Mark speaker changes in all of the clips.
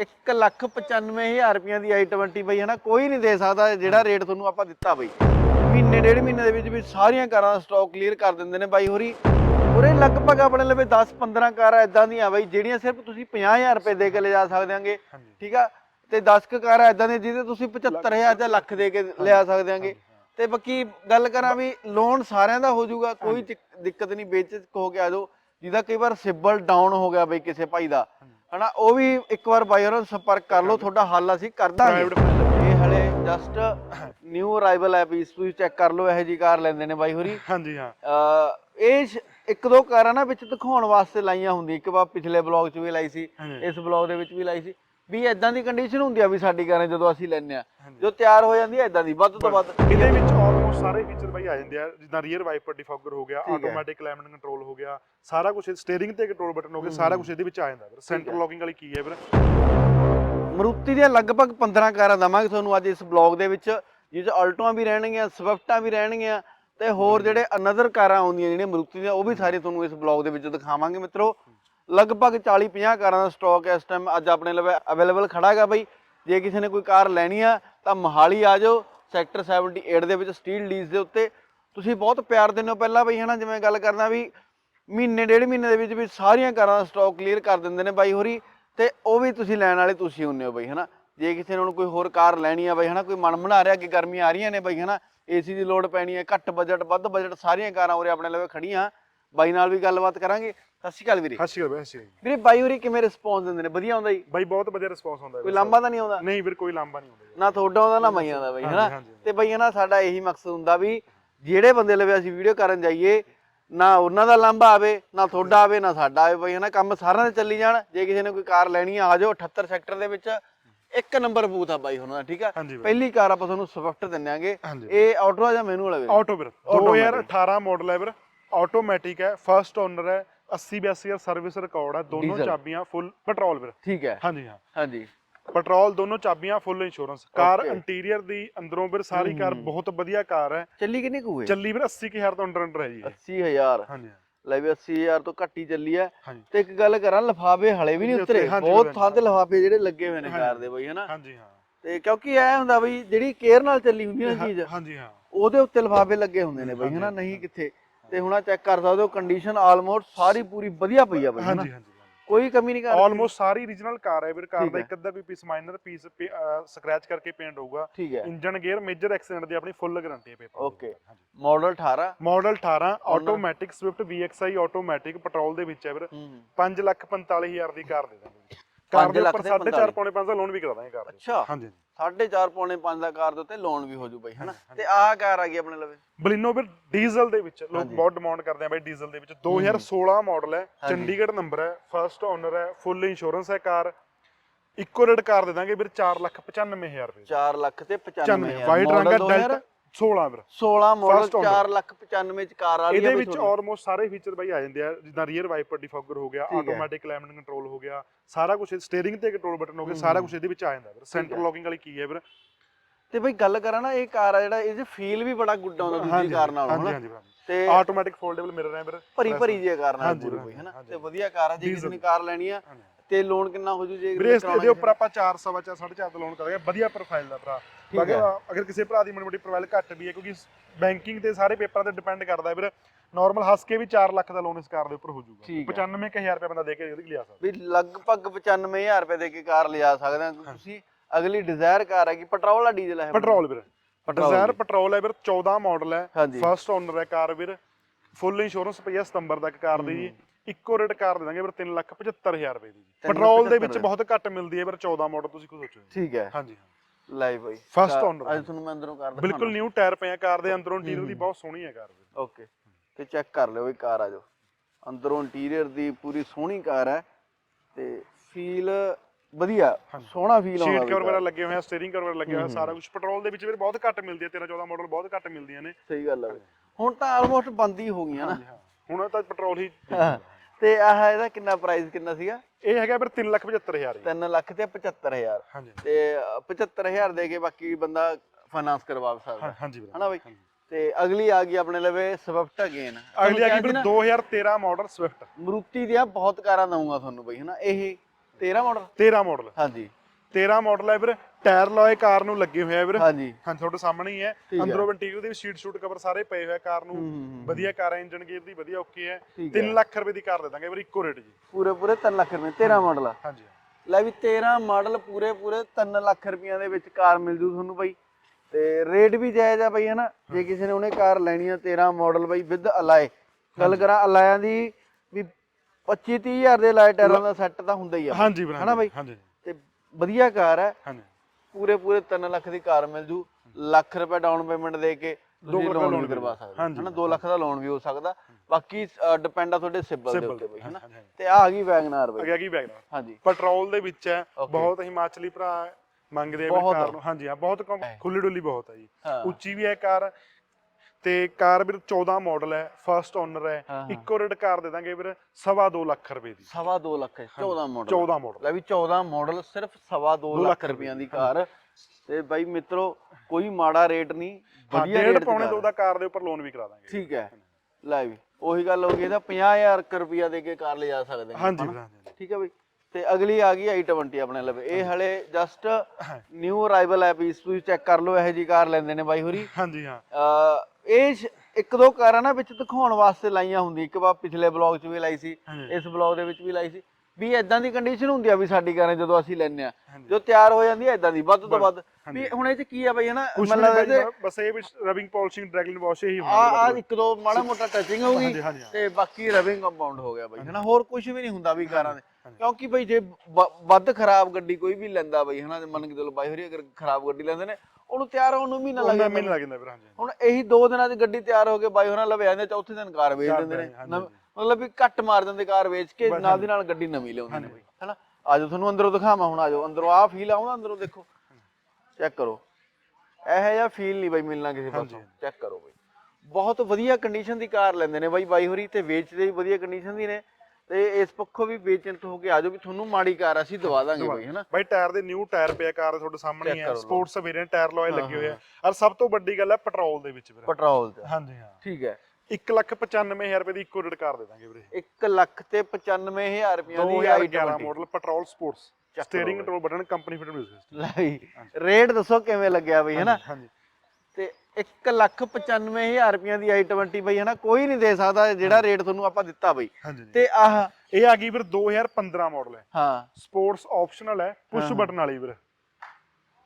Speaker 1: 195000 ਰੁਪਈਆਂ ਦੀ i20 ਬਈ ਹਨਾ? ਕੋਈ ਨਹੀਂ ਦੇ ਸਕਦਾ ਜਿਹੜਾ ਰੇਟ ਤੁਹਾਨੂੰ ਆਪਾਂ ਦਿੱਤਾ ਬਈ। ਮਹੀਨੇ ਡੇਢ ਮਹੀਨੇ ਦੇ ਵਿੱਚ ਵਿੱਚ ਸਾਰੀਆਂ ਕਾਰਾਂ ਦਾ ਸਟਾਕ ਕਲੀਅਰ ਕਰ ਦਿੰਦੇ ਨੇ ਬਾਈ ਹੋਰੀ। ਉਰੇ ਲਗਭਗ ਆਪਣੇ ਲਵੇ 10 15 ਕਾਰਾਂ ਇਦਾਂ ਦੀਆਂ ਬਈ ਜਿਹੜੀਆਂ ਸਿਰਫ ਤੁਸੀਂ 50000 ਰੁਪਏ ਦੇ ਕੇ ਲਿਜਾ ਸਕਦੇ ਆਂਗੇ ਠੀਕ ਆ? ਤੇ 10 ਕੁ ਕਾਰਾਂ ਇਦਾਂ ਦੀਆਂ ਜਿਹਦੇ ਤੁਸੀਂ 75000 ਜਾਂ ਲੱਖ ਦੇ ਕੇ ਲਿਆ ਸਕਦੇ ਆਂਗੇ। ਤੇ ਬਾਕੀ ਗੱਲ ਕਰਾਂ ਵੀ ਲੋਨ ਸਾਰਿਆਂ ਦਾ ਹੋ ਜਾਊਗਾ ਕੋਈ ਦਿੱਕ- ਦਿੱਕਤ ਨਹੀਂ ਵੇਚ ਹੋ ਕੇ ਆ ਜਾਓ। ਜਿਹਦਾ ਕਈ ਵਾਰ ਸਿਬਲ ਡਾਊਨ ਹੋ ਗਿਆ ਬਈ ਕਿਸੇ ਭਾਈ ਦਾ। ਹਨਾ ਉਹ ਵੀ ਇੱਕ ਵਾਰ ਬਾਈ ਉਹਨਾਂ ਨੂੰ ਸੰਪਰਕ ਕਰ ਲਓ ਤੁਹਾਡਾ ਹੱਲ ਅਸੀਂ ਕਰ ਦਾਂਗੇ। ਇਹ ਹਲੇ ਜਸਟ ਨਿਊ ਅਰਾਈਵਲ ਹੈ ਵੀ ਤੁਸੀਂ ਚੈੱਕ ਕਰ ਲਓ ਇਹੋ ਜੀ ਕਾਰ ਲੈਂਦੇ ਨੇ ਬਾਈ ਹੋਰੀ।
Speaker 2: ਹਾਂਜੀ ਹਾਂ।
Speaker 1: ਇਹ ਇੱਕ ਦੋ ਕਾਰਾਂ ਨਾ ਵਿੱਚ ਦਿਖਾਉਣ ਵਾਸਤੇ ਲਾਈਆਂ ਹੁੰਦੀ ਇੱਕ ਵਾਰ ਪਿਛਲੇ ਬਲੌਗ 'ਚ ਵੀ ਲਾਈ ਸੀ। ਇਸ ਬਲੌਗ ਦੇ ਵਿੱਚ ਵੀ ਲਾਈ ਸੀ। ਵੀ ਇਦਾਂ ਦੀ ਕੰਡੀਸ਼ਨ ਹੁੰਦੀ ਆ ਵੀ ਸਾਡੀ ਕਾਰਾਂ ਜਦੋਂ ਅਸੀਂ ਲੈਂਦੇ ਆ। ਜੋ ਤਿਆਰ ਹੋ ਜਾਂਦੀ ਇਦਾਂ ਦੀ ਵੱਧ ਤੋਂ ਵੱਧ।
Speaker 2: ਇਹਦੇ ਵਿੱਚ ਆਲਮੋਸਟ ਸਾਰੇ ਫੀਚਰ ਬਾਈ ਆ ਜਾਂਦੇ ਆ ਜਿੱਦਾਂ ਰੀਅਰ ਵਾਈਪਰ ਡਿਫੌਗਰ ਹੋ ਗਿਆ
Speaker 1: ਠੀਕ ਹੈ।
Speaker 2: ਆਟੋਮੈਟਿਕ ਕਲਾਈਮੇਟ ਕੰਟਰੋਲ ਹੋ ਗਿਆ ਸਾਰਾ ਕੁਝ ਸਟੀਅਰਿੰਗ ਤੇ ਕੰਟਰੋਲ ਬਟਨ ਹੋ ਗਿਆ ਸਾਰਾ ਕੁਝ ਇਹਦੇ ਵਿੱਚ ਆ ਜਾਂਦਾ ਵੀਰ। ਸੈਂਟਰ ਲੌਕਿੰਗ ਵਾਲੀ ਕੀ ਹੈ ਵੀਰ?
Speaker 1: ਮਰੂਤੀ ਦੀਆਂ ਲਗਭਗ 15 ਕਾਰਾਂ ਦਵਾਂਗੇ ਤੁਹਾਨੂੰ ਅੱਜ ਇਸ ਬਲੌਗ ਦੇ ਵਿੱਚ। ਜਿਸ 'ਚ ਆਲਟੋਆਂ ਵੀ ਰਹਿਣਗੀਆਂ ਸਵਿਫਟਾਂ ਵੀ ਰਹਿਣਗੀਆਂ ਤੇ ਹੋਰ ਜਿਹੜੇ ਅਨਦਰ ਕਾਰਾਂ ਆਉਂਦੀਆਂ ਜਿਹੜੀਆਂ ਮਰੂਤੀ ਦੀਆਂ ਉਹ ਵੀ ਸਾਰੇ ਤੁਹਾਨੂੰ ਇਸ ਬਲੌਗ ਦੇ ਵਿੱਚ ਦਿਖਾਵਾਂਗੇ ਮਿੱਤਰੋ। ਲਗਭਗ 40 50 ਕਾਰਾਂ ਦਾ ਸਟਾਕ ਇਸ ਟਾਈਮ ਅੱਜ ਆਪਣੇ ਲਈ ਅਵੇਲੇਬਲ ਖੜਾ ਹੈਗਾ ਬਈ। ਜੇ ਕਿਸੇ ਨੇ ਕੋਈ ਕਾਰ ਲੈਣੀ ਆ ਤਾਂ ਮਹਾਲੀ ਆ ਜਾਓ। ਸੈਕਟਰ 78 ਦੇ ਵਿੱਚ ਸਟੀਲ ਲੀਜ਼ ਦੇ ਉੱਤੇ। ਤੁਸੀਂ ਬਹੁਤ ਪਿਆਰ ਦਿੰਦੇ ਹੋ ਪਹਿਲਾਂ ਬਈ, ਹਨਾ, ਜਿਵੇਂ ਗੱਲ ਕਰਨਾ ਵੀ ਮਹੀਨੇ, ਡੇਢ ਮਹੀਨੇ ਦੇ ਵਿੱਚ ਵੀ ਸਾਰੀਆਂ ਕਾਰਾਂ ਦਾ ਸਟਾਕ ਕਲੀਅਰ ਕਰ ਦਿੰਦੇ ਨੇ ਬਾਈ ਹੋਰੀ, ਤੇ ਉਹ ਵੀ ਤੁਸੀਂ ਲੈਣ ਵਾਲੇ ਤੁਸੀਂ ਹੁੰਨੇ ਹੋ ਬਈ, ਹਨਾ। ਜੇ ਕਿਸੇ ਨੇ ਹੁਣ ਕੋਈ ਹੋਰ ਕਾਰ ਲੈਣੀ ਆ ਬਈ, ਹਨਾ, ਕੋਈ ਮਨ ਬਣਾ ਰਿਹਾ ਕਿ ਗਰਮੀਆਂ ਆ ਰਹੀਆਂ ਨੇ ਬਈ, ਹਨਾ ਏਸੀ ਦੀ ਲੋੜ ਪੈਣੀ ਹੈ, ਘੱਟ ਬਜਟ ਵੱਧ ਬਜਟ ਸਾਰੀਆਂ ਕਾਰਾਂ ਉਰੇ ਆਪਣੇ ਲਵੇ ਖੜੀਆਂ ਬਾਈ ਨਾਲ ਵੀ ਗੱਲਬਾਤ ਕਰਾਂਗੇ। ਸਤਿ ਸ਼੍ਰੀ ਅਕਾਲ ਵੀਰੇ।
Speaker 2: ਸਤਿ ਸ਼੍ਰੀ ਅਕਾਲ ਵੀਰੇ, ਸਤਿ ਸ਼੍ਰੀ ਅਕਾਲ।
Speaker 1: ਵੀਰੇ ਬਾਈ ਹੋਰੀ ਕਿਵੇਂ ਰਿਸਪੌਂਸ ਦਿੰਦੇ ਨੇ? ਵਧੀਆ ਆਉਂਦਾ ਜੀ?
Speaker 2: ਬਾਈ ਬਹੁਤ ਵਧੀਆ ਰਿਸਪੌਂਸ ਆਉਂਦਾ
Speaker 1: ਕੋਈ ਲਾਂਬਾ ਤਾਂ ਨਹੀਂ ਆਉਂਦਾ?
Speaker 2: ਨਹੀਂ ਵੀਰ ਕੋਈ ਲਾਂਬਾ ਨਹੀਂ ਆਉਂਦਾ।
Speaker 1: ਨਾ ਤੁਹਾਡਾ ਆਉਂਦਾ ਨਾ ਮਈਆਂ ਦਾ ਬਈ
Speaker 2: ਹਾਂਜੀ,
Speaker 1: ਹਨਾ?
Speaker 2: ਹਾਂਜੀ।
Speaker 1: ਤੇ ਬਈ ਹਨਾ ਸਾਡਾ ਇਹੀ ਮਕਸਦ ਹੁੰਦਾ ਵੀ ਜਿਹੜੇ ਬੰਦੇ ਲਵੇ ਅਸੀਂ ਵੀਡੀਓ ਕਰਨ ਜਾਈਏ ਨਾ ਉਹਨਾਂ ਦਾ ਲਾਂਭਾ ਆਵੇ ਨਾ ਤੁਹਾਡਾ ਆਵੇ ਨਾ ਸਾਡਾ ਆਵੇ। ਬਈ ਹਨਾ ਕੰਮ ਸਾਰਿਆਂ ਦੇ ਚੱਲੀ ਜਾਣ। ਜੇ ਕਿਸੇ ਨੇ ਕੋਈ ਕਾਰ ਲੈਣੀ ਆ ਆ ਜਾਓ 78 ਸੈਕਟਰ ਦੇ ਵਿੱਚ ਇੱਕ ਨੰਬਰ ਬੂਥ ਆ ਬਾਈ ਉਹਨਾਂ ਦਾ ਠੀਕ ਆ?
Speaker 2: ਹਾਂਜੀ
Speaker 1: ਪਹਿਲੀ ਕਾਰ ਆਪਾਂ ਤੁਹਾਨੂੰ ਸਵਿਫਟ ਦਿੰਨਾਂਗੇ
Speaker 2: ਹਾਂਜੀ।
Speaker 1: ਇਹ ਆਟੋ ਆ ਜਾਂ ਮੈਨੂਅਲ ਆ ਵੀਰੇ?
Speaker 2: ਆਟੋ ਵੀਰ। 2018 ਮਾਡਲ ਹੈ ਵੀਰ। ਆਟੋਮੈਟਿਕ ਹੈ ਫਰਸਟ ਓਨਰ ਹੈ 80 82000 ਸਰਵਿਸ ਰਿਕਾਰਡ ਹੈ ਦੋਨੋਂ
Speaker 1: Diesel।
Speaker 2: ਚਾਬੀਆਂ ਫੁੱਲ ਪੈਟਰੋਲ ਵੀਰ।
Speaker 1: ਠੀਕ ਹੈ।
Speaker 2: ਹਾਂਜੀ ਹਾਂ।
Speaker 1: ਹਾਂਜੀ।
Speaker 2: ਪੈਟਰੋਲ ਦੋਨੋਂ ਚਾਬੀਆਂ full insurance car
Speaker 1: Okay.
Speaker 2: Interior ਦੀ ਅੰਦਰੋਂ ਵੀਰ ਸਾਰੀ ਕਾਰ ਬਹੁਤ ਵਧੀਆ ਕਾਰ ਹੈ।
Speaker 1: ਚੱਲੀ ਕਿੰਨੀ ਕੁ ਹੋਏ
Speaker 2: ਚੱਲੀ ਵੀਰ 80000 ਤੋਂ ਅੰਡਰ ਅੰਡਰ ਹੈ ਜੀ ਇਹ।
Speaker 1: 80000
Speaker 2: ਹਾਂਜੀ ਹਾਂ,
Speaker 1: ਲੈ ਵੀ 80000 ਤੋਂ ਘੱਟ ਹੀ ਚੱਲੀ ਆ
Speaker 2: ਹਾਂਜੀ।
Speaker 1: ਤੇ ਇੱਕ ਗੱਲ ਕਰਾਂ ਲਫਾਫੇ ਹਲੇ ਵੀ ਨਹੀਂ ਉਤਰੇ।
Speaker 2: ਹਾਂਜੀ,
Speaker 1: ਬਹੁਤ। ਥਾਂ ਤੇ ਲਫਾਫੇ ਜਿਹੜੇ ਲੱਗੇ ਹੋਏ ਨੇ
Speaker 2: ਹਾਂਜੀ।
Speaker 1: ਕਾਰ ਦੇ ਬਈ ਹਨਾ?
Speaker 2: ਹਾਂਜੀ ਹਾਂ।
Speaker 1: ਤੇ ਕਿਉਂਕਿ ਐ ਹੁੰਦਾ ਬਈ ਜਿਹੜੀ ਕੇਅਰ ਨਾਲ ਚੱਲੀ ਹੁੰਦੀ ਹੈ ਨਾ ਚੀਜ਼
Speaker 2: ਹਾਂਜੀ ਹਾਂ।
Speaker 1: ਉਹਦੇ ਉੱਤੇ ਲਿਫਾਫੇ ਲੱਗੇ ਹੁੰਦੇ ਨੇ ਬਈ ਹਨਾ? ਨਹੀਂ ਕਿੱਥੇ। ਤੇ ਹੁਣ ਆ ਚੈੱਕ ਕਰ ਸਕਦੇ ਹੋ ਕੰਡੀਸ਼ਨ ਆਲਮੋਸਟ ਸਾਰੀ ਪੂਰੀ ਵਧੀਆ ਪਈ ਆ ਬਈ ਹਨਾ?
Speaker 2: ਹਾਂਜੀ ਹਾਂਜੀ।
Speaker 1: ਕੋਈ ਕਮੀ ਨਹੀਂ ਕਰ
Speaker 2: ਆਲਮੋਸਟ ਸਾਰੀ ਰੀਜਨਲ ਕਾਰ ਹੈ ਵੀਰ ਕਾਰ
Speaker 1: ਠੀਕ
Speaker 2: ਦਾ
Speaker 1: ਹੈ।
Speaker 2: ਇੱਕ ਅੱਧਾ ਵੀ ਪੀਸ ਮਾਈਨਰ ਪੀਸ ਸਕ੍ਰੈਚ ਕਰਕੇ ਪੇਂਟ ਹੋਊਗਾ।
Speaker 1: ਠੀਕ ਹੈ।
Speaker 2: ਇੰਜਨ ਗੇਅਰ ਮੇਜਰ ਐਕਸੀਡੈਂਟ ਦੀ ਆਪਣੀ ਫੁੱਲ ਗਾਰੰਟੀ ਹੈ paper
Speaker 1: Okay. Model 18
Speaker 2: model 18 automatic Swift VXI automatic petrol ਦੇ ਵਿੱਚ ਹੈ ਵੀਰ।
Speaker 1: ਹੂੰ
Speaker 2: 5 ਲੱਖ 45000 ਦੀ ਕਾਰ ਦੇ ਦਾਂਗੇ। ਕਾਰ
Speaker 1: ਪੰਜ
Speaker 2: ਦੇ
Speaker 1: ਲੱਖ
Speaker 2: ਉੱਪਰ
Speaker 1: ਤੇ
Speaker 2: 4.5 ਪੌਣੇ 5 ਦਾ ਲੋਨ ਵੀ ਕਰਾ ਦਾਂਗੇ ਕਾਰ ਦੇ।
Speaker 1: ਅੱਛਾ।
Speaker 2: ਹਾਂਜੀ
Speaker 1: 4.5 ਪੌਣੇ 5 ਦਾ ਕਾਰ ਦੇ ਉੱਤੇ ਲੋਨ ਵੀ ਹੋ ਜੂ ਬਈ ਹਨਾ? ਤੇ ਆਹ ਕਾਰ ਆ ਗਈ ਆਪਣੇ ਲਵੇ।
Speaker 2: ਬਲਿਨੋ ਵੀਰ ਡੀਜ਼ਲ ਦੇ ਵਿੱਚ ਲੋਕ। ਬਹੁਤ ਡਿਮਾਂਡ ਕਰਦੇ ਆ ਬਾਈ ਡੀਜ਼ਲ ਦੇ ਵਿੱਚ। 2016 ਮਾਡਲ ਹੈ। ਚੰਡੀਗੜ੍ਹ ਨੰਬਰ ਹੈ ਫਰਸਟ ਓਨਰ ਹੈ ਫੁੱਲ ਇੰਸ਼ੋਰੈਂਸ ਹੈ ਕਾਰ। ਇੱਕੋ ਰੇਟ ਕਾਰ ਦੇ ਦਾਂਗੇ ਵੀਰ 4 ਲੱਖ 95000 ਰੁਪਏ।
Speaker 1: 4 ਲੱਖ ਤੇ 95
Speaker 2: 95 ਵਾਈਟ ਰੰਗ ਹੈ ਡੈਲਟਾ 16 ਵੀਰ
Speaker 1: 16 ਮਾਡਲ
Speaker 2: First owner।
Speaker 1: 4 ਲੱਖ 95 ਚ ਕਾਰ
Speaker 2: ਇਹਦੇ
Speaker 1: ਆ ਬਈ
Speaker 2: ਵਿੱਚ
Speaker 1: ਤੁਹਾਡੀ।
Speaker 2: ਆਲਮੋਸਟ ਸਾਰੇ ਫੀਚਰ ਬਾਈ ਆ ਜਾਂਦੇ ਆ ਜਿੱਦਾਂ ਰੀਅਰ ਵਾਈਪਰ ਡਿਫੌਗਰ ਹੋ ਗਿਆ
Speaker 1: ਠੀਕ ਹੈ।
Speaker 2: ਆਟੋਮੈਟਿਕ ਕਲਾਈਮੇਟ ਕੰਟਰੋਲ ਹੋ ਗਿਆ ਸਾਰਾ ਕੁਝ ਸਟੀਅਰਿੰਗ ਤੇ ਕੰਟਰੋਲ ਬਟਨ ਹੋ ਗਿਆ ਸਾਰਾ ਕੁਝ ਇਹਦੇ ਵਿੱਚ ਆ ਜਾਂਦਾ ਵੀਰ ਸੈਂਟਰ
Speaker 1: ਹੈ।
Speaker 2: ਲੌਕਿੰਗ ਵਾਲੀ ਕੀ ਹੈ ਵੀਰ
Speaker 1: ਤੇ ਬਈ ਗੱਲ ਕਰਾਂ ਨਾ ਇਹ ਕਾਰ ਆ ਜਿਹੜਾ ਇਹਦੇ ਫੀਲ ਵੀ ਬੜਾ ਗੁੱਡ ਆਉਂਦਾ ਦੂਜੀ ਕਾਰ ਨਾਲੋਂ
Speaker 2: ਹਾਂਜੀ
Speaker 1: ਹਨਾ?
Speaker 2: ਹਾਂਜੀ
Speaker 1: ਤੇ
Speaker 2: ਆਟੋਮੈਟਿਕ ਫੋਲਡੇਬਲ ਮਿਰਰ ਹੈ ਵੀਰ
Speaker 1: ਭਰੀ ਭਰੀ ਜਿਹੀ ਕਾਰ ਨਾਲ
Speaker 2: ਹਾਂਜੀ,
Speaker 1: ਪੂਰੀ ਬਈ ਹਨਾ?
Speaker 2: ਹਾਂਜੀ।
Speaker 1: ਤੇ ਵਧੀਆ ਕਾਰ ਆ ਜੇ ਕਿਸੇ ਨੇ ਕਾਰ ਲੈਣੀ ਆ
Speaker 2: ਹਾਂਜੀ।
Speaker 1: ਤੇ ਲੋਨ ਕਿੰਨਾ ਹੋ ਜੂ ਜੇ
Speaker 2: ਵੀਰੇ ਇਸ ਇਹਦੇ ਉੱਪਰ ਆਪਾਂ 4 ਸਵਾ 4 4.5 ਦਾ ਲੋਨ ਕਰਾਂਗੇ। ਵਧੀਆ ਪ੍ਰੋਫਾਈਲ ਦਾ ਭਰਾ। ਬਾਕੀ। ਅਗਰ ਕਿਸੇ ਭਰਾ ਦੀ ਮੋਟੀ ਪ੍ਰੋਫਾਈਲ ਘੱਟ ਵੀ ਹੈ ਕਿਉਂਕਿ ਬੈਂਕਿੰਗ ਤੇ ਸਾਰੇ ਪੇਪਰਾਂ ਤੇ ਡਿਪੈਂਡ ਕਰਦਾ ਵੀਰ। ਨਾਰਮਲ ਹੱਸ ਕੇ ਵੀ 4 ਲੱਖ ਦਾ ਲੋਨ ਇਸ ਕਾਰ ਦੇ ਉੱਪਰ ਹੋ ਜਾਊਗਾ।
Speaker 1: ਹੈ।
Speaker 2: 95000 ਰੁਪਏ ਬੰਦਾ ਦੇ ਕੇ ਇਹਦੀ ਲਿਆ ਸਕਦਾ।
Speaker 1: ਵੀ ਲਗਭਗ 95000 ਰੁਪਏ ਦੇ ਕੇ ਕਾਰ ਲਿਜਾ ਸਕਦੇ ਤੁਸੀਂ ਅਗਲੀ ਡਿਜ਼ਾਇਰ ਕਾਰ ਹੈਗੀ ਪੈਟਰੋਲ ਆ ਡੀਜ਼ਲ ਹੈ
Speaker 2: ਪੈਟਰੋਲ ਵੀਰ। ਡਿਜ਼ਾਇਰ। ਪੈਟਰੋਲ ਹੈ ਵੀਰ 14 ਮਾਡਲ ਹੈ। ਫਰਸਟ ਓਨਰ ਹੈ ਕਾਰ ਵੀਰ। ਫੁੱਲ ਇੰਸ਼ੋਰੈਂਸ ਪਈ ਹੈ ਸਤੰਬਰ ਤੱਕ ਕਾਰ ਦੀ। ਜੀ ਇੱਕੋ ਰੇਟ ਕਾਰ ਦੇ ਦਾਂਗੇ ਵੀਰ 3 ਲੱਖ 75000 ਰੁਪਏ ਦੀ। ਪੈਟਰੋਲ ਦੇ ਵਿੱਚ ਬਹੁਤ ਘੱਟ ਮਿਲਦੀ ਹੈ ਵੀਰ 14 ਮਾਡਲ ਤੁਸੀਂ ਕੁਝ ਸੋਚੋ।
Speaker 1: ਠੀਕ ਹੈ।
Speaker 2: ਹਾਂਜੀ
Speaker 1: ਲੈ ਬਈ।
Speaker 2: First
Speaker 1: ਕਾਰ-
Speaker 2: owner।
Speaker 1: ਅੱਜ ਤੁਹਾਨੂੰ ਮੈਂ ਅੰਦਰੋਂ ਕਾਰ ਦਿਖਾਉਣਾ।
Speaker 2: ਬਿਲਕੁਲ ਨਿਊ ਟਾਇਰ ਪਏ ਆ ਕਾਰ ਦੇ ਅੰਦਰੋਂ ਇੰਟੀਰੀਅਰ ਦੀ ਬਹੁਤ ਸੋਹਣੀ ਹੈ ਕਾਰ ਵੀਰ
Speaker 1: ਓਕੇ ਤੇ ਚੈੱਕ ਕਰ ਲਿਓ ਇਹ ਕਾਰ ਆ ਜੋ ਅੰਦਰੋਂ ਇੰਟੀਰੀਅਰ ਦੀ ਪੂਰੀ ਸੋਹਣੀ ਕਾਰ ਹੈ ਤੇ ਫੀਲ ਵਧੀਆ ਸੋਹਣਾ ਫੀਲ ਆਉਂਦਾ
Speaker 2: ਸ਼ੀਟ
Speaker 1: ਬਈ
Speaker 2: ਕਵਰ ਵਗੈਰਾ
Speaker 1: ਕਾਰ।
Speaker 2: ਲੱਗੇ ਹੋਏ ਆ ਸਟੀਅਰਿੰਗ ਕਵਰ ਲੱਗਿਆ ਹੋਇਆ ਸਾਰਾ ਕੁਝ ਪੈਟਰੋਲ ਦੇ ਵਿੱਚ ਵੀਰ ਬਹੁਤ ਘੱਟ ਮਿਲਦੀ ਹੈ 13 14 ਮਾਡਲ ਬਹੁਤ ਘੱਟ ਮਿਲਦੀਆਂ ਨੇ।
Speaker 1: ਸਹੀ ਗੱਲ ਹੈ। ਹੁਣ ਤਾਂ ਆਲਮੋਸਟ ਬੰਦ ਹੀ ਹੋ ਗਈਆਂ ਨਾ।
Speaker 2: ਹਾਂ। ਹੁਣ ਤਾਂ ਪੈਟਰੋਲ ਹੀ
Speaker 1: ਤੇ ਆਹ ਇਹਦਾ ਕਿੰਨਾ ਪ੍ਰਾਈਸ ਕਿੰਨਾ ਸੀਗਾ?
Speaker 2: ਇਹ ਹੈਗਾ ਵੀਰ 3 ਲੱਖ 75000 ਜੀ।
Speaker 1: 3 ਲੱਖ ਤੇ 75000
Speaker 2: ਹਾਂਜੀ।
Speaker 1: ਤੇ ਅ, 75000 ਦੇ ਕੇ ਬਾਕੀ ਬੰਦਾ ਫਾਈਨਾਂਸ ਕਰਵਾ ਸਕਦਾ।
Speaker 2: ਹਾਂਜੀ
Speaker 1: ਹਨਾ ਬਈ? ਤੇ ਅਗਲੀ ਆ ਗਈ ਆਪਣੇ ਲਵੇ ਸਵਿਫਟ ਅਗੇਨ
Speaker 2: ਅਗਲੀ ਆ ਗਈ ਵੀਰ 2013 ਮਾਡਲ ਸਵਿਫਟ
Speaker 1: ਮਰੂਤੀ ਦੀਆਂ ਬਹੁਤ ਕਾਰਾਂ ਦਊਂਗਾ ਤੁਹਾਨੂੰ ਬਈ ਹਨਾ? ਇਹ 13 ਮਾਡਲ
Speaker 2: 13 ਮਾਡਲ
Speaker 1: ਹਾਂਜੀ।
Speaker 2: 13 ਮਾਡਲ ਹੈ ਵੀਰ ਟਾਇਰ ਲੋਏ ਕਾਰ ਨੂੰ ਲੱਗੇ ਹੋਏ ਆ ਵੀਰ।
Speaker 1: ਹਾਂਜੀ।
Speaker 2: ਹਾਂ ਤੁਹਾਡੇ ਸਾਹਮਣੇ ਹੀ ਹੈ।
Speaker 1: ਠੀਕ ਹੈ।
Speaker 2: ਅੰਦਰੋਂ ਇੰਟੀਰੀਅਰ ਦੇ ਸ਼ੀਟ ਸ਼ੂਟ ਕਵਰ ਸਾਰੇ ਪਏ ਹੋਏ ਆ ਕਾਰ ਨੂੰ।
Speaker 1: ਹੂੰ।
Speaker 2: ਵਧੀਆ ਕਾਰ ਹੈ ਇੰਜਨ ਗੇਅਰ ਦੀ ਵਧੀਆ ਓਕੇ ਹੈ।
Speaker 1: ਠੀਕ
Speaker 2: 3 ਲੱਖ ਰੁਪਏ ਦੀ ਕਾਰ ਦੇ ਦਾਂਗੇ ਵੀਰ ਇੱਕੋ ਰੇਟ ਜੀ।
Speaker 1: ਪੂਰੇ ਪੂਰੇ 3 ਲੱਖ ਰੁਪਏ 13 ਮਾਡਲ ਆ।
Speaker 2: ਹਾਂਜੀ।
Speaker 1: ਲੈ ਵੀ 13 ਮਾਡਲ ਪੂਰੇ ਪੂਰੇ 3 ਲੱਖ ਰੁਪਈਆਂ ਦੇ ਵਿੱਚ ਕਾਰ ਮਿਲ ਜੂ ਤੁਹਾਨੂੰ ਬਾਈ। ਤੇ ਰੇਟ ਵੀ ਜਾਇਜ਼ ਆ ਬਾਈ ਹਨਾ ਜੇ ਕਿਸੇ ਨੇ ਉਹਨੇ ਕਾਰ ਲੈਣੀ ਆ 13 ਮਾਡਲ ਬਾਈ ਵਿਦ ਅਲਾਏ ਗੱਲ ਕਰਾਂ ਅਲਾਇਆਂ ਦੀ ਵੀ 25 30000 ਦੇ ਲਾਏ ਟਾਇਰਾਂ ਦਾ ਸੈੱਟ ਤਾਂ ਹੁੰਦਾ ਹੀ ਆ
Speaker 2: ਹਾਂਜੀ ਵੀਰ
Speaker 1: ਹਨਾ ਬਾਈ?
Speaker 2: ਹਾਂਜੀ।
Speaker 1: ਤੇ ਵਧੀਆ ਕਾਰ ਹੈ
Speaker 2: ਹਾਂਜੀ।
Speaker 1: ਪੂਰੇ ਪੂਰੇ 3 ਲੱਖ ਦੀ ਕਾਰ ਮਿਲ ਜੂ ਲੱਖ ਰੁਪਏ ਡਾਊਨ ਪੇਮੈਂਟ ਦੇ ਕੇ ਤੁਸੀਂ ਲੋਨ ਵੀ ਕਰਵਾ
Speaker 2: ਹੋ
Speaker 1: ਸਕਦੇ
Speaker 2: ਹਾਂਜੀ।
Speaker 1: ਹਨਾ 2 ਲੱਖ ਦਾ ਲੋਨ ਵੀ ਹੋ ਸਕਦਾ ਬਾਕੀ ਡਿਪੈਂਡ ਆ ਤੁਹਾਡੇ ਸਿਬਲ ਦੇ ਉੱਤੇ ਬਾਈ ਹਨਾ। ਤੇ ਆ ਆ ਗਈ ਵੈਗਨਾਰ ਬਾਈ
Speaker 2: ਕੀ ਬੈਗ ਨਾਲ
Speaker 1: ਹਾਂਜੀ
Speaker 2: ਪੈਟਰੋਲ ਦੇ ਵਿੱਚ ਹੈ. ਬਹੁਤ ਹਿਮਾਚਲੀ ਭਰਾ ਮੰਗਦੇ ਆ। ਕਾਰ ਨੂੰ ਹਾਂਜੀ ਹਾਂ ਬਹੁਤ ਖੁੱਲੀ ਡੁੱਲੀ ਬਹੁਤ ਹੈ ਜੀ
Speaker 1: ਹਾਂ।
Speaker 2: ਉੱਚੀ ਵੀ ਹੈ ਕਾਰ ਤੇ ਕਾਰ ਵੀਰ 14 ਮਾਡਲ ਹੈ ਫਰਸਟ ਓਨਰ ਹੈ
Speaker 1: ਹਾਂ, ਹਾਂ।
Speaker 2: ਇੱਕੋ ਰੇਟ ਕਾਰ ਦੇ ਦਾਂਗੇ ਵੀਰ ਸਵਾ ਦੋ ਲੱਖ ਰੁਪਏ ਦੀ।
Speaker 1: ਸਵਾ 2 ਲੱਖ 14 ਮਾਡਲ
Speaker 2: 14 ਮਾਡਲ
Speaker 1: ਲੈ ਵੀ 14 ਮਾਡਲ ਸਿਰਫ ਸਵਾ 2
Speaker 2: ਦੋ
Speaker 1: ਲੱਖ
Speaker 2: ਲੱਖ
Speaker 1: ਰੁਪਈਆਂ ਦੀ ਕਾਰ। ਤੇ ਬਾਈ ਮਿੱਤਰੋ ਕੋਈ ਮਾੜਾ ਰੇਟ ਨਹੀਂ
Speaker 2: ਹਾਂ
Speaker 1: ਵਧੀਆ
Speaker 2: ਡੇਢ
Speaker 1: ਰੇਟ
Speaker 2: ਪੌਣੇ ਦੋ ਦਾ ਕਾਰ ਦੇ ਉੱਪਰ ਲੋਨ ਵੀ ਕਰਾ ਦਾਂਗੇ।
Speaker 1: ਠੀਕ ਹੈ। ਲੈ ਵੀ ਉਹੀ ਗੱਲ ਹੋ ਗਈ ਇਹਦਾ 50000 ਕੁ ਰੁਪਈਆ ਦੇ ਕੇ ਕਾਰ ਲਿਜਾ ਸਕਦੇ ਹਾਂ
Speaker 2: ਹਾਂਜੀ ਵੀਰ
Speaker 1: ਠੀਕ ਹੈ ਬਈ। ਤੇ ਅਗਲੀ ਆ ਗਈ i20 ਆਪਣੇ ਲਵੇ। ਇਹ ਹਲੇ ਜਸਟ ਨਿਊ ਅਰਾਈਵਲ ਹੈ ਪੀਸ ਤੁਸੀਂ ਚੈੱਕ ਕਰ ਲਓ ਇਹੋ ਜੀ ਕਾਰ ਲੈਂਦੇ ਨੇ ਬਾਈ ਹੋਰੀ।
Speaker 2: ਹਾਂਜੀ ਹਾਂ।
Speaker 1: ਅ ਇਹ ਸ਼- ਇੱਕ ਦੋ ਕਾਰਾਂ ਨਾ ਵਿੱਚ ਦਿਖਾਉਣ ਵਾਸਤੇ ਲਾਈਆਂ ਹੁੰਦੀ ਇੱਕ ਵਾਰ ਪਿਛਲੇ ਬਲੌਗ 'ਚ ਵੀ ਲਾਈ ਸੀ। ਇਸ ਬਲੌਗ ਦੇ ਵਿੱਚ ਵੀ ਲਾਈ ਸੀ ਵੀ ਇਦਾਂ ਦੀ ਕੰਡੀਸ਼ਨ ਹੁੰਦੀ ਆ ਵੀ ਸਾਡੀ ਕਾਰਾਂ ਜਦੋਂ ਅਸੀਂ ਲੈਂਦੇ ਆ। ਜੋ ਤਿਆਰ ਹੋ ਜਾਂਦੀ ਹੈ ਇਦਾਂ ਦੀ ਵੱਧ ਤੋਂ ਵੱਧ। ਵੀ ਹੁਣ ਇਹ 'ਚ ਕੀ ਆ ਬਈ ਹਨਾ ਮਤਲਬ ਇਹਦੇ
Speaker 2: ਬਾਈ, ਬਸ ਇਹ ਵੀ ਰਬਿੰਗ ਪਾਲਿਸ਼ਿੰਗ ਡਰੈਗਨ ਵਾਸ਼ ਇਹੀ
Speaker 1: ਆ
Speaker 2: ਹੋਣਾ
Speaker 1: ਆ ਇੱਕ ਦੋ ਮਾੜਾ ਮੋਟਾ ਟੱਚਿੰਗ ਹੋਊਗੀ
Speaker 2: ਹਾਂ।
Speaker 1: ਤੇ ਬਾਕੀ ਰਵਿੰਗ ਕੰਪਾਊਂਡ ਹੋ ਗਿਆ ਬਈ ਹਨਾ। ਹੋਰ ਕੁਝ ਵੀ ਨਹੀਂ ਹੁੰਦਾ ਵੀ ਕਾਰਾਂ ਦੇ। ਕਿਉਂਕਿ ਬਈ ਜੇ ਵੱਧ ਖਰਾਬ ਗੱਡੀ ਕੋਈ ਵੀ ਲੈਂਦਾ ਬਈ ਹਨਾ ਮੰਨ ਕੇ ਚਲੋ ਬਾਈ ਹੋਰੀ ਅਗਰ ਖਰਾਬ ਗੱਡੀ ਲੈਂਦੇ ਨੇ ਉਹਨੂੰ ਤਿਆਰ ਹੋਣ ਨੂੰ ਮਹੀਨਾ ਲੱਗ
Speaker 2: ਉਹਨਾਂ
Speaker 1: ਜਾਂਦਾ
Speaker 2: ਮੈਨੂੰ ਲੱਗ ਜਾਂਦਾ ਵੀਰ ਹਾਂਜੀ
Speaker 1: ਹੁਣ ਇਹੀ ਦੋ ਦਿਨਾਂ ਦੀ ਗੱਡੀ ਤਿਆਰ ਹੋ ਕੇ ਬਾਈ ਹੋਰਾਂ ਲਵੇ ਜਾਂਦੇ ਚੌਥੇ ਦਿਨ ਕਾਰ ਵੇਚ ਦਿੰਦੇ ਨੇ।
Speaker 2: ਵੇਚ,
Speaker 1: ਮਤਲਬ ਵੀ ਘੱਟ ਮਾਰ ਦਿੰਦੇ ਕਾਰ ਵੇਚ ਕੇ ਨਾਲ ਦੀ ਨਾਲ ਗੱਡੀ ਨਵੀਂ ਲਿਆਉਂਦੇ ਨੇ ਬਈ ਹਨਾ? ਆਜੋ ਤੁਹਾਨੂੰ ਅੰਦਰੋਂ ਦਿਖਾਵਾਂ ਹੁਣ ਆਜੋ ਅੰਦਰੋਂ ਆਹ ਫੀਲ ਆਉਂਦਾ ਅੰਦਰੋਂ ਦੇਖੋ। ਚੈੱਕ ਕਰੋ। ਇਹੋ ਜਿਹਾ ਫੀਲ ਨਹੀਂ ਬਾਈ ਮਿਲਣਾ ਕਿਸੇ ਪਾਸੋਂ। ਚੈੱਕ ਕਰੋ ਬਾਈ। ਬਹੁਤ ਵਧੀਆ ਕੰਡੀਸ਼ਨ ਦੀ ਕਾਰ ਲੈਂਦੇ ਨੇ ਬਾਈ ਬਾਈ ਹੋਰੀ ਤੇ ਵੇਚਦੇ ਵੀ ਵਧੀਆ ਕੰਡੀਸ਼ਨ ਦੀ ਨੇ। ਤੇ ਇਸ ਪੱਖੋਂ ਵੀ ਵੇਚਣ ਤੋਂ ਹੋ ਕੇ ਆਜੋ ਵੀ ਤੁਹਾਨੂੰ ਮਾੜੀ ਕਾਰ ਅਸੀਂ ਦਵਾ ਦਾਂਗੇ ਬਾਈ ਹਨਾ?
Speaker 2: ਬਾਈ ਟਾਇਰ ਦੇ ਨਿਊ ਟਾਇਰ ਪਿਆ ਕਾਰ ਤੁਹਾਡੇ ਸਾਹਮਣੇ ਹੀ। ਸਪੋਰਟਸ ਵੇਰੀਐਂਟ ਟਾਇਰ ਲੋਏ ਲੱਗੇ ਹੋਏ ਆ। ਔਰ ਸਭ ਤੋਂ ਵੱਡੀ ਗੱਲ ਹੈ ਪੈਟਰੋਲ ਦੇ ਵਿੱਚ ਵੀਰ।
Speaker 1: ਪੈਟਰੋਲ ਤੇ।
Speaker 2: ਹਾਂਜੀ ਹਾਂ।
Speaker 1: ਠੀਕ ਹੈ।
Speaker 2: 195000 ਰੁਪਏ ਦੀ ਇੱਕੋ ਰੇਟ ਕਾਰ ਦੇ ਦਾਂਗੇ ਵੀਰੇ।
Speaker 1: 1 ਲੱਖ ਤੇ 95000 ਰੁਪਈਆ ਦੀ
Speaker 2: 2011
Speaker 1: i20
Speaker 2: model petrol sports steering control button company fitted music
Speaker 1: ਲੈ ਵੀ ਰੇਟ ਦੱਸੋ ਕਿਵੇਂ ਲੱਗਿਆ ਬਈ ਹਨਾ?
Speaker 2: ਹਾਂਜੀ
Speaker 1: ਤੇ 1 ਲੱਖ 95000 ਰੁਪਈਆ ਦੀ i20 ਬਈ ਹਨਾ? ਕੋਈ ਨਹੀਂ ਦੇ ਸਕਦਾ ਜਿਹੜਾ ਰੇਟ ਤੁਹਾਨੂੰ ਆਪਾਂ ਦਿੱਤਾ ਬਈ। ਤੇ ਆਹ
Speaker 2: ਇਹ ਆ ਗਈ ਵੀਰ 2015 ਮਾਡਲ ਹੈ।
Speaker 1: ਹਾਂ।
Speaker 2: ਸਪੋਰਟਸ ਆਪਸ਼ਨਲ ਹੈ ਪੁਸ਼ ਬਟਨ ਵਾਲੀ ਵੀਰ।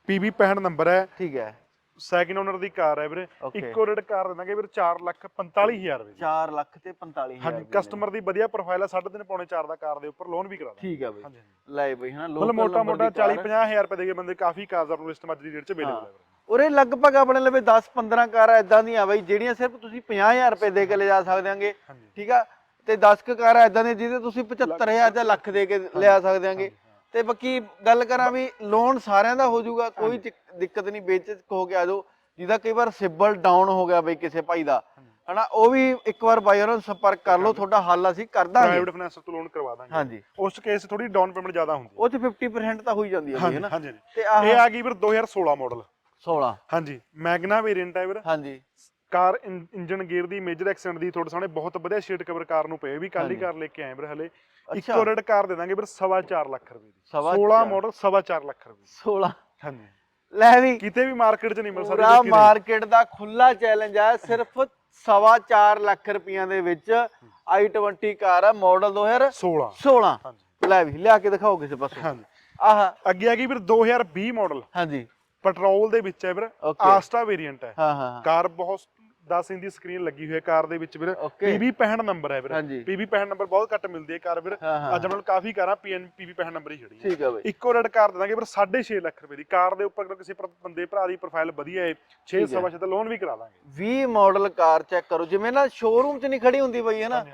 Speaker 2: PB 65 ਨੰਬਰ ਹੈ।
Speaker 1: ਠੀਕ ਹੈ।
Speaker 2: ਸੈਕਿੰਡ ਓਨਰ ਦੀ ਕਾਰ ਹੈ ਵੀਰੇ।
Speaker 1: Okay.
Speaker 2: ਇੱਕੋ ਰੇਟ ਕਾਰ ਦੇ ਦਾਂਗੇ ਵੀਰ 4 ਲੱਖ 45000 ਰੁਪਏ ਦੀ।
Speaker 1: 4 ਲੱਖ ਤੇ 45000
Speaker 2: ਹਾਂਜੀ ਕਸਟਮਰ ਦੀ। ਵਧੀਆ ਪ੍ਰੋਫਾਈਲ ਹੈ 3.5 ਪੌਣੇ 4 ਦਾ ਕਾਰ ਦੇ ਉੱਪਰ ਲੋਨ ਵੀ ਕਰਾ ਦਾਂਗੇ
Speaker 1: ਠੀਕ ਹੈ ਬਈ।
Speaker 2: ਹਾਂਜੀ ਹਾਂਜੀ।
Speaker 1: ਲੈ ਬਈ ਹਨਾ
Speaker 2: ਮਤਲਬ
Speaker 1: local
Speaker 2: ਮੋਟਾ ਮੋਟਾ
Speaker 1: ਦੀ ਕਾਰ
Speaker 2: 40 50000 ਰੁਪਏ ਦੇ ਕੇ ਬੰਦੇ ਕਾਫੀ ਕਾਰਸ ਆਪਣੀ ਲਿਸਟ ਮੱਝ ਦੀ ਰੇਟ 'ਚ ਅਵੇਲੇਬਲ ਹੈ। ਵੀਰੇ।
Speaker 1: ਉਰੇ ਲਗਭਗ ਆਪਣੇ ਲਵੇ 10 15 ਕਾਰਾਂ ਇਦਾਂ ਦੀਆਂ ਬਈ ਜਿਹੜੀਆਂ ਸਿਰਫ ਤੁਸੀਂ 50000 ਰੁਪਏ ਦੇ ਕੇ ਲਿਜਾ ਸਕਦੇ ਆਂਗੇ।
Speaker 2: ਹਾਂਜੀ।
Speaker 1: ਠੀਕ ਆ? ਤੇ 10 ਕੁ ਕਾਰਾਂ ਇਦਾਂ ਦੀਆਂ ਜਿਹਦੇ ਤੁਸੀਂ 75000 ਜਾਂ ਲੱਖ ਦੇ ਕੇ ਲਿਆ ਸਕਦੇ ਆਂਗੇ। ਤੇ ਬਾਕੀ ਗੱਲ ਕਰਾਂ ਵੀ ਲੋਨ ਸਾਰਿਆਂ ਦਾ ਹੋ ਜਾਊਗਾ ਕੋਈ ਦਿੱਕ- ਦਿੱਕਤ ਨਹੀਂ ਬੇਚਕ ਹੋ ਕੇ ਆ ਜਾਓ। ਜਿਹਦਾ ਕਈ ਵਾਰ ਸਿਬਲ ਡਾਊਨ ਹੋ ਗਿਆ ਬਈ ਕਿਸੇ ਭਾਈ ਦਾ ਹਨਾ ਉਹ ਵੀ ਇੱਕ ਵਾਰ ਬਾਈ ਉਹਨਾਂ ਨੂੰ ਸੰਪਰਕ ਕਰ ਲਓ ਤੁਹਾਡਾ ਹੱਲ ਅਸੀਂ ਕਰ ਦਾਂਗੇ।
Speaker 2: ਪ੍ਰਾਈਵੇਟ ਫਾਈਨੈਂਸ ਤੋਂ ਲੋਨ ਕਰਵਾ ਦਾਂਗੇ।
Speaker 1: ਹਾਂਜੀ।
Speaker 2: ਉਸ ਕੇਸ ਥੋੜੀ ਡਾਊਨ ਪੇਮੈਂਟ ਜ਼ਿਆਦਾ ਹੁੰਦੀ
Speaker 1: ਉਹ ਚ 50% ਤਾਂ ਹੋਈ ਜਾਂਦੀ ਹੈ ਬਈ
Speaker 2: ਹੈ
Speaker 1: ਹਨਾ।
Speaker 2: ਹਾਂਜੀ। ਹਾਂਜੀ
Speaker 1: ਤੇ ਆਹ
Speaker 2: ਇਹ ਆ ਗਈ ਵੀਰ 2016 ਮਾਡਲ
Speaker 1: 16
Speaker 2: ਹਾਂਜੀ ਮੈਗਨਾ ਵੇਰੀਐਂਟ ਹੈ ਵੀਰ।
Speaker 1: ਹਾਂਜੀ।
Speaker 2: ਕਾਰ ਇੰਜਨ ਗੇਅਰ ਦੀ ਮੇਜਰ ਐਕਸੀਡੈਂਟ ਦੀ ਤੁਹਾਡੇ ਸਾਹਮਣੇ ਬਹੁਤ ਵਧੀਆ ਸ਼ੀਟ ਕਵਰ ਕਾਰ ਨੂੰ ਪਏ ਵੀ ਕੱਲ ਹੀ ਕਾਰ ਲੈ ਕੇ ਆਏ ਵੀਰ ਹਲੇ। ਇੱਕੋ ਰੇਟ ਕਾਰ ਦੇ ਦਾਂਗੇ ਵੀਰ 4.5 ਲੱਖ ਰੁਪਏ ਦੀ।
Speaker 1: ਸਵਾ
Speaker 2: 16 ਮਾਡਲ 4.5 ਲੱਖ ਰੁਪਏ ਦੀ।
Speaker 1: 16
Speaker 2: ਹਾਂਜੀ।
Speaker 1: ਲੈ ਵੀ।
Speaker 2: ਕਿਤੇ ਵੀ ਮਾਰਕੀਟ 'ਚ ਨਹੀਂ ਮਿਲ ਸਕਦੀ
Speaker 1: ਪੂਰਾ। ਮਾਰਕੀਟ ਦਾ ਖੁੱਲਾ ਚੈਲੰਜ ਹੈ ਸਿਰਫ ਸਵਾ ਚਾਰ ਲੱਖ ਰੁਪਈਆਂ ਦੇ ਵਿੱਚ i20 ਕਾਰ ਹੈ ਮਾਡਲ
Speaker 2: 16
Speaker 1: 2016
Speaker 2: ਹਾਂਜੀ।
Speaker 1: ਲੈ ਵੀ ਲਿਆ ਕੇ ਦਿਖਾਓ ਕਿਸੇ ਪਾਸੇ।
Speaker 2: ਹਾਂਜੀ।
Speaker 1: ਆਹ।
Speaker 2: ਅੱਗੇ ਆ ਗਈ ਵੀਰ 2020 ਮਾਡਲ
Speaker 1: ਹਾਂਜੀ।
Speaker 2: ਪੈਟਰੋਲ ਦੇ ਵਿੱਚ ਹੈ ਵੀਰ. ਆਸਟਾ ਵੇਰੀਐਂਟ ਹਾਂ
Speaker 1: ਹਾਂ ਹਾਂ।
Speaker 2: ਕਾਰ ਬਹੁਤ 10 ਇੰਚ ਦੀ ਸਕਰੀਨ ਲੱਗੀ ਹੋਈ ਹੈ ਕਾਰ ਦੇ ਵਿੱਚ ਵੀਰ. PB 65 ਨੰਬਰ ਹੈ ਵੀਰ। PB 65 ਨੰਬਰ ਬਹੁਤ ਘੱਟ ਮਿਲਦੀ ਹੈ ਕਾਰ ਵੀਰ। ਅੱਜ ਨਾਲ ਕਾਫੀ ਕਾਰਾਂ PN PB 65 ਨੰਬਰ ਹੀ ਖੜੀ ਹੈ।
Speaker 1: ਠੀਕ ਹੈ ਬਈ।
Speaker 2: ਇੱਕੋ ਰੇਟ ਕਾਰ ਦੇ ਦਾਂਗੇ ਵੀਰ 6.5 ਲੱਖ ਰੁਪਏ ਦੀ। ਕਾਰ ਦੇ ਉੱਪਰ ਕਿਸੇ ਬੰਦੇ ਭਰਾ ਦੀ ਪ੍ਰੋਫਾਈਲ ਵਧੀਆ ਹੈ 6 ਸਵਾ ਦਾ ਲੋਨ ਵੀ ਕਰਾ ਦਾਂਗੇ।
Speaker 1: 20 ਮਾਡਲ ਕਾਰ ਚੈੱਕ ਕਰੋ। ਜਿਵੇਂ ਨਾ ਸ਼ੋਰੂਮ 'ਚ ਨਹੀਂ ਖੜੀ ਹੁੰਦੀ ਬਈ ਹੈ ਨਾ?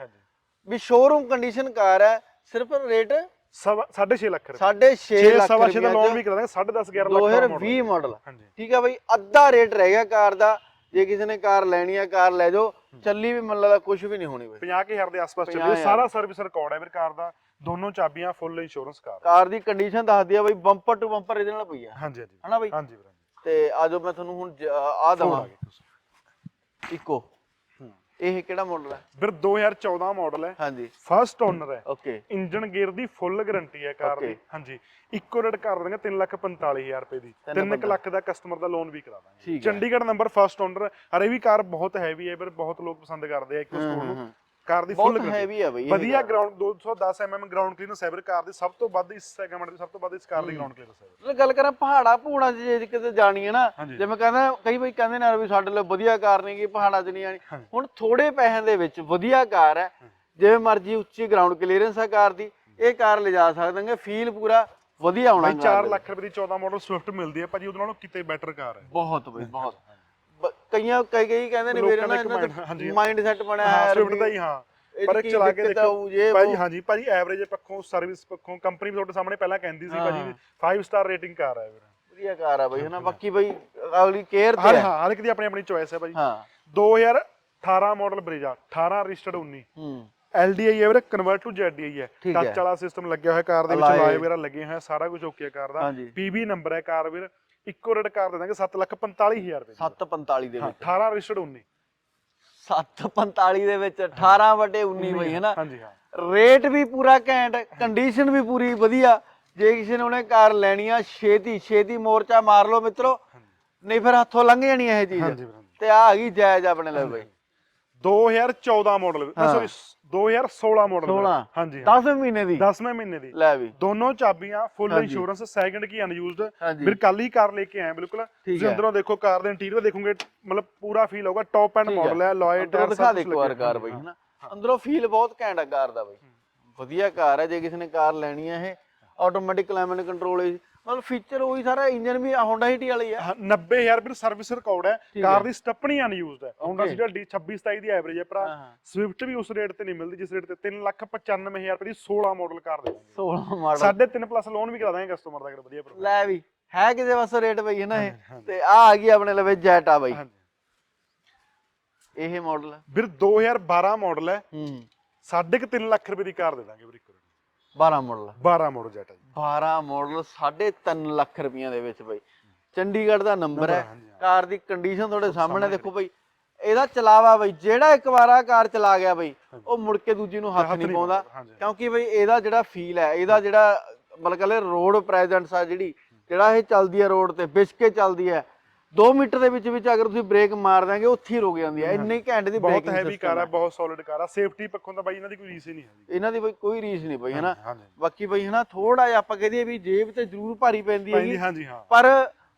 Speaker 1: ਵੀ ਸ਼ੋਰੂਮ ਕੰਡੀਸ਼ਨ ਕਾਰ ਹੈ ਸਿਰਫ ਰੇਟ
Speaker 2: ਸਵਾ 6.5 ਲੱਖ ਰੁਪਏ।
Speaker 1: 6.5
Speaker 2: 6
Speaker 1: ਲੱਖ
Speaker 2: ਛੇ ਦਾ
Speaker 1: ਰੁਪਏ
Speaker 2: ਲੋਨ ਵੀ ਕਰਾ ਦਾਂਗੇ 10.5 11 ਲੱਖ ਦਾ model
Speaker 1: 2020 ਮਾਡਲ ਠੀਕ ਹੈ ਬਈ ਅੱਧਾ ਰੇਟ ਰਹਿ ਗਿਆ ਕਾਰ ਦਾ। ਜੇ ਕਿਸੇ ਨੇ ਕਾਰ ਲੈਣੀ ਆ ਕਾਰ ਲੈ ਜਾਓ। ਚੱਲੀ ਵੀ ਮੈਨੂੰ ਲੱਗਦਾ ਕੁਝ ਵੀ ਨਹੀਂ ਹੋਣੀ ਬਈ।
Speaker 2: 50000 ਦੇ ਆਸ-ਪਾਸ ਚੱਲੇ
Speaker 1: 50,000
Speaker 2: ਸਾਰਾ ਸਰਵਿਸ ਰਿਕਾਰਡ ਹੈ ਵੀਰ ਕਾਰ ਦਾ। ਦੋਨੋਂ ਚਾਬੀਆਂ ਫੁੱਲ ਇੰਸ਼ੋਰੈਂਸ ਕਾਰ
Speaker 1: ਕਾਰ ਦੀ ਕੰਡੀਸ਼ਨ ਦੱਸਦੀ ਆ ਬਈ ਬੰਪਰ ਟੂ ਬੰਪਰ ਇਹਦੇ ਨਾਲ ਪਈ ਆ।
Speaker 2: ਹਾਂਜੀ ਹਾਂਜੀ।
Speaker 1: ਹਨਾ ਬਈ?
Speaker 2: ਹਾਂਜੀ ਵੀਰ
Speaker 1: ਤੇ ਆਜੋ ਮੈਂ ਤੁਹਾਨੂੰ ਹੁਣ ਆ
Speaker 2: ਫੋਨ
Speaker 1: ਦਵਾਂ
Speaker 2: ਆ ਗਏ ਤੁਸੀਂ
Speaker 1: ਇਕੋ। ਇਹ ਕਿਹੜਾ ਮਾਡਲ ਹੈ
Speaker 2: ਵੀਰ 2014 ਮਾਡਲ ਹੈ।
Speaker 1: ਹਾਂਜੀ।
Speaker 2: ਫਰਸਟ ਓਨਰ ਹੈ।
Speaker 1: ਓਕੇ
Speaker 2: ਇੰਜਨ ਗੇਅਰ ਦੀ ਫੁੱਲ ਗਾਰੰਟੀ ਹੈ ਕਾਰ ਦੀ. ਹਾਂਜੀ। ਇੱਕੋ ਰੇਟ ਕਰ ਦਾਂਗੇ 345000 ਰੁਪਏ ਦੀ।
Speaker 1: ਤਿੰਨ
Speaker 2: 3 ਲੱਖ ਦਾ ਕਸਟਮਰ ਦਾ ਲੋਨ ਵੀ ਕਰਾ ਦਾਂਗੇ। ਚੰਡੀਗੜ੍ਹ ਨੰਬਰ ਫਰਸਟ ਓਨਰ ਅਰੇ ਵੀ ਕਾਰ ਬਹੁਤ ਹੈਵੀ ਹੈ ਵੀਰ ਬਹੁਤ ਲੋਕ ਪਸੰਦ ਕਰਦੇ ਆ ਇੱਕੋ ਸਕੂਲ ਨੂੰ। ਕਾਰ ਦੀ ਫੁੱਲ
Speaker 1: ਬਹੁਤ ਹੈਵੀ ਆ ਬਈ ਇਹ
Speaker 2: ਵਧੀਆ
Speaker 1: car.
Speaker 2: Ground 210 mm ground clearance ਹੈ ਕਾਰ ਦੀ ਸਭ ਤੋਂ ਵੱਧ ਇਸ ਸੈਗਮੈਂਟ ਦੀ ਸਭ ਤੋਂ ਵੱਧ ਇਸ ਕਾਰ ਦੀ ਗਰਾਊਂਡ ਕਲੀਅਰੈਂਸ ਹੈ।
Speaker 1: ਜੇ ਗੱਲ ਕਰਾਂ ਪਹਾੜਾ ਪੂੜਾ ਜੇ ਕਿਤੇ ਜਾਣੀ ਹੈ ਨਾ
Speaker 2: ਹਾਂਜੀ।
Speaker 1: ਜਿਵੇਂ ਕਹਿੰਦਾ ਕਈ ਵਾਰੀ ਕਹਿੰਦੇ ਨੇ ਯਾਰ ਵੀ ਸਾਡੇ ਲਈ ਵਧੀਆ ਕਾਰ ਨਹੀਂ ਗੀ ਪਹਾੜਾਂ 'ਚ ਨਹੀਂ ਆਣੀ
Speaker 2: ਹਾਂਜੀ।
Speaker 1: ਹੁਣ ਥੋੜੇ ਪੈਸਿਆਂ ਦੇ ਵਿੱਚ ਵਧੀਆ ਕਾਰ ਹੈ ਜਿਵੇਂ ਮਰਜ਼ੀ ਉੱਚੀ ਗਰਾਊਂਡ ਕਲੀਅਰੈਂਸ ਹੈ ਕਾਰ ਦੀ ਇਹ ਕਾਰ ਲਿਜਾ ਸਕਦਾਂਗੇ ਫੀਲ ਪੂਰਾ ਵਧੀਆ ਆਉਣਾ
Speaker 2: ਭਾਈ
Speaker 1: ਕਾਰ
Speaker 2: 4
Speaker 1: ਦੇ
Speaker 2: ਲੱਖ ਰੁਪਏ ਦੀ 14 ਮਾਡਲ ਸਵਿਫਟ ਮਿਲਦੀ ਹੈ ਭਾਜੀ ਉਹਦੇ ਨਾਲੋਂ ਕਿਤੇ ਬੈਟਰ ਕਾਰ ਹੈ
Speaker 1: ਬਹੁਤ ਬਈ ਬਹੁਤ ਬ- ਕਈਆਂ ਕਈ ਕਈ ਕਹਿੰਦੇ ਨੇ
Speaker 2: ਲੋਕਾਂ
Speaker 1: ਵੀਰੇ
Speaker 2: ਦਾ
Speaker 1: ਨਾ
Speaker 2: ਇੱਕ
Speaker 1: ਇਹਨਾਂ
Speaker 2: mind- ਹਾਂਜੀ।
Speaker 1: ਮਾਈਂਡ ਸੈੱਟ ਬਣਿਆ
Speaker 2: ਹਾਂ
Speaker 1: ਹੈ
Speaker 2: ਸਵਿਫਟ ਦਾ ਹੀ ਹਾਂ ਪਰ
Speaker 1: ਕੀ
Speaker 2: ਚਲਾ ਕੇ ਦੇਖੋ
Speaker 1: ਜੇ
Speaker 2: ਭਾਜੀ। ਹਾਂਜੀ ਭਾਜੀ ਐਵਰੇਜ ਪੱਖੋਂ ਸਰਵਿਸ ਪੱਖੋਂ ਕੰਪਨੀ ਵੀ ਤੁਹਾਡੇ ਸਾਹਮਣੇ ਪਹਿਲਾਂ ਕਹਿੰਦੀ ਸੀ ਭਾਜੀ
Speaker 1: ਹਾਂ।
Speaker 2: 5 ਸਟਾਰ ਰੇਟਿੰਗ ਕਾਰ ਹੈ ਵੀਰ
Speaker 1: ਵਧੀਆ ਕਾਰ ਆ ਬਈ ਹਨਾ ਬਾਕੀ ਬਈ ਅਗਲੀ ਕੇਅਰ ਤੇ ਹੈ
Speaker 2: ਹਾਂ ਹਰ ਇੱਕ ਦੀ ਆਪਣੀ ਆਪਣੀ ਚੋਇਸ ਹੈ ਭਾਜੀ
Speaker 1: ਹਾਂ
Speaker 2: 2018 ਮਾਡਲ ਬ੍ਰੇਜਾ 18 ਰਜਿਸਟਰਡ 19
Speaker 1: ਹੂੰ
Speaker 2: LDI ਹੈ ਵੀਰ ਕਨਵਰਟ ਟੂ ZDI ਹੈ
Speaker 1: ਠੀਕ ਹੈ।
Speaker 2: ਟੱਚ ਵਾਲਾ ਸਿਸਟਮ ਲੱਗਿਆ ਹੋਇਆ ਕਾਰ ਦੇ ਵਿੱਚ
Speaker 1: Alloy।
Speaker 2: ਲਾਏ ਵਗੈਰਾ ਲੱਗੇ ਹੋਏ ਆ ਸਾਰਾ ਕੁਝ ਓਕੇ ਕਾਰ ਦਾ
Speaker 1: ਹਾਂਜੀ।
Speaker 2: PB ਨੰਬਰ ਹੈ ਕਾਰ ਵੀਰ ਇੱਕੋ ਰੇਟ ਕਾਰ ਦੇ ਦਾਂਗੇ 745000 ਰੁਪਏ ਦੀ।
Speaker 1: 745 ਦੇ ਵਿੱਚ।
Speaker 2: 18 ਰਜਿਸਟਰਡ 19
Speaker 1: 745 ਦੇ ਵਿੱਚ 18 ਵਟੇ 19 ਬਈ
Speaker 2: ਹਾਂਜੀ ਹਾਂ।
Speaker 1: ਰੇਟ ਵੀ ਪੂਰਾ ਘੈਂਟ ਕੰਡੀਸ਼ਨ ਵੀ ਪੂਰੀ ਵਧੀਆ। ਜੇ ਕਿਸੇ ਨੇ ਉਹਨੇ ਕਾਰ ਲੈਣੀ ਆ ਛੇਤੀ ਛੇਤੀ ਮੋਰਚਾ ਮਾਰ ਲਓ ਮਿੱਤਰੋ। ਨਹੀਂ ਫਿਰ ਹੱਥੋਂ ਲੰਘ ਜਾਣੀ ਇਹ ਚੀਜ਼। ਤੇ ਆ ਆ ਗਈ ਜਾਇਜ਼ ਆਪਣੇ ਲਈ ਬਈ।
Speaker 2: 2014 ਮਾਡਲ। ਸੌਰੀ 2016 ਮਾਡਲ
Speaker 1: 16
Speaker 2: ਹਾਂਜੀ
Speaker 1: 10 ਮਹੀਨੇ ਦੀ।
Speaker 2: 10ਵੇਂ ਮਹੀਨੇ ਦੀ।
Speaker 1: ਲੈ ਵੀ।
Speaker 2: ਦੋਨੋਂ ਚਾਬੀਆਂ ਫੁੱਲ। ਇੰਸ਼ੋਰੈਂਸ ਸੈਕਿੰਡ ਕੀ ਅਨਯੂਜ਼ਡ ਵੀਰ ਕੱਲ ਹੀ ਕਾਰ ਲੈ ਕੇ ਆਏ ਬਿਲਕੁਲ। ਤੁਸੀਂ
Speaker 1: ਹੈ।
Speaker 2: ਅੰਦਰੋਂ ਦੇਖੋ ਕਾਰ ਦੇ ਇੰਟੀਰੀਅਰ ਦੇਖੋਗੇ ਮਤਲਬ ਪੂਰਾ ਫੀਲ ਹੋਊਗਾ ਟੌਪ ਐਂਡ
Speaker 1: ਹੈ।
Speaker 2: ਮਾਡਲ ਹੈ
Speaker 1: ਅੰਦਰੋਂ
Speaker 2: ਟਾਇਰ
Speaker 1: ਦਿਖਾ ਦੇ ਇੱਕ ਵਾਰ ਕਾਰ ਬਈ ਹਨਾ? ਅੰਦਰੋਂ ਫੀਲ ਬਹੁਤ ਘੈਂਟ ਆ ਕਾਰ ਦਾ ਬਈ। ਵਧੀਆ ਕਾਰ ਹੈ ਜੇ ਕਿਸੇ ਨੇ ਕਾਰ ਲੈਣੀ ਆ ਇਹ ਆਟੋਮੈਟਿਕ ਕਲਾਈਮੇਟ ਕੰਟਰੋਲ ਹੈ ਮਤਲਬ ਫੀਚਰ ਉਹੀ ਸਾਰਾ ਇੰਜਨ ਵੀ ਹੋਂਡਾ ਹੀਟੀ ਵਾਲੀ ਆ।
Speaker 2: 90000 ਵੀਰ ਸਰਵਿਸ ਰਿਕਾਰਡ ਹੈ। ਕਾਰ
Speaker 1: ਹੈ।
Speaker 2: ਦੀ ਸਟੱਪਣੀ ਅਨਯੂਜ਼ਡ ਹੈ। Honda. City 26 27 ਦੀ ਐਵਰੇਜ ਹੈ ਭਰਾ।
Speaker 1: ਹਾਂ, ਹਾਂ।
Speaker 2: ਸਵਿਫਟ ਵੀ ਉਸ ਰੇਟ ਤੇ ਨਹੀਂ ਮਿਲਦੀ ਜਿਸ ਰੇਟ ਤੇ 395000 ਰੁਪਏ ਦੀ 16 ਮਾਡਲ ਕਾਰ ਦੇ ਦਾਂਗੇ
Speaker 1: 16 ਮਾਡਲ
Speaker 2: ਸਾਢੇ 3 ਪਲੱਸ ਲੋਨ ਵੀ ਕਰਾ ਦਾਂਗੇ ਕਸਟਮਰ ਦਾ ਅਗਰ ਵਧੀਆ ਪ੍ਰੋਫਾਈਲ
Speaker 1: ਲੈ ਵੀ ਹੈ ਕਿਸੇ ਵਾਸਤੇ ਰੇਟ ਬਈ ਹਨਾ ਇਹ। ਤੇ ਆ ਆ ਗਈ ਆਪਣੇ ਲਵੇ ਜੈਟ ਬਈ। ਇਹ ਮਾਡਲ
Speaker 2: ਵੀਰ 2012 ਮਾਡਲ ਹੈ।
Speaker 1: ਹੂੰ।
Speaker 2: ਸਾਢੇ ਕੁ ਤਿੰਨ ਲੱਖ ਰੁਪਏ ਦੀ ਕਾਰ ਦੇ ਦਾਂਗੇ ਵੀਰ ਇੱਕ
Speaker 1: 12 ਮਾਡਲ
Speaker 2: 12 ਮਾਡਲ ਜੈਟ ਹੈ
Speaker 1: 12 ਮਾਡਲ 3.5 ਲੱਖ ਰੁਪਈਆਂ ਦੇ ਵਿੱਚ ਬਈ। ਚੰਡੀਗੜ੍ਹ ਦਾ ਨੰਬਰ ਹੈ। ਕਾਰ ਦੀ ਕੰਡੀਸ਼ਨ ਤੁਹਾਡੇ ਸਾਹਮਣੇ ਦੇਖੋ ਬਈ। ਇਹਦਾ ਚਲਾਵਾ ਬਈ ਜਿਹੜਾ ਇੱਕ ਵਾਰ ਆ ਕਾਰ ਚਲਾ ਗਿਆ ਬਈ ਉਹ ਮੁੜ ਕੇ ਦੂਜੀ ਨੂੰ ਹੱਥ ਨਹੀਂ ਪਾਉਂਦਾ। ਕਿਉਂਕਿ ਬਈ ਇਹਦਾ ਜਿਹੜਾ ਫੀਲ ਹੈ ਇਹਦਾ ਜਿਹੜਾ ਬਲਕਿ ਰੋਡ ਪ੍ਰੈਜ਼ੈਂਟਸ ਆ ਜਿਹੜੀ ਜਿਹੜਾ ਇਹ ਚੱਲਦੀ ਹੈ ਰੋਡ ਤੇ ਵਿਸਕੇ ਚੱਲਦੀ ਹੈ। 2 ਮੀਟਰ ਦੇ ਵਿੱਚ ਵਿੱਚ ਅਗਰ ਤੁਸੀਂ ਬ੍ਰੇਕ ਮਾਰ ਦਾਂਗੇ ਉੱਥੇ ਹੀ ਰੁਕ ਜਾਂਦੀ ਹੈ। ਇੰਨੀ ਘੈਂਟ ਦੀ
Speaker 2: ਬਹੁਤ
Speaker 1: ਬ੍ਰੇਕਿੰਗ
Speaker 2: ਹੈਵੀ ਕਾਰ ਹੈ ਬਹੁਤ ਸੋਲਿਡ ਕਾਰ ਹੈ ਸੇਫਟੀ ਪੱਖੋਂ ਤਾਂ ਬਾਈ ਇਹਨਾਂ ਦੀ ਕੋਈ ਰੀਸ ਹੀ ਨਹੀਂ ਹੈਗੀ।
Speaker 1: ਇਹਨਾਂ ਦੀ ਬਈ ਕੋਈ ਰੀਸ ਨਹੀਂ ਬਈ ਹਨਾ? ਬਾਕੀ ਬਈ ਹਨਾ ਥੋੜਾ ਜਿਹਾ ਆਪਾਂ ਕਹਦੇ ਵੀ ਜੇਬ ਤੇ ਜ਼ਰੂਰ ਭਾਰੀ ਪੈਂਦੀ ਹੈਗੀ।
Speaker 2: ਹਾਂਜੀ ਹਾਂ।
Speaker 1: ਪਰ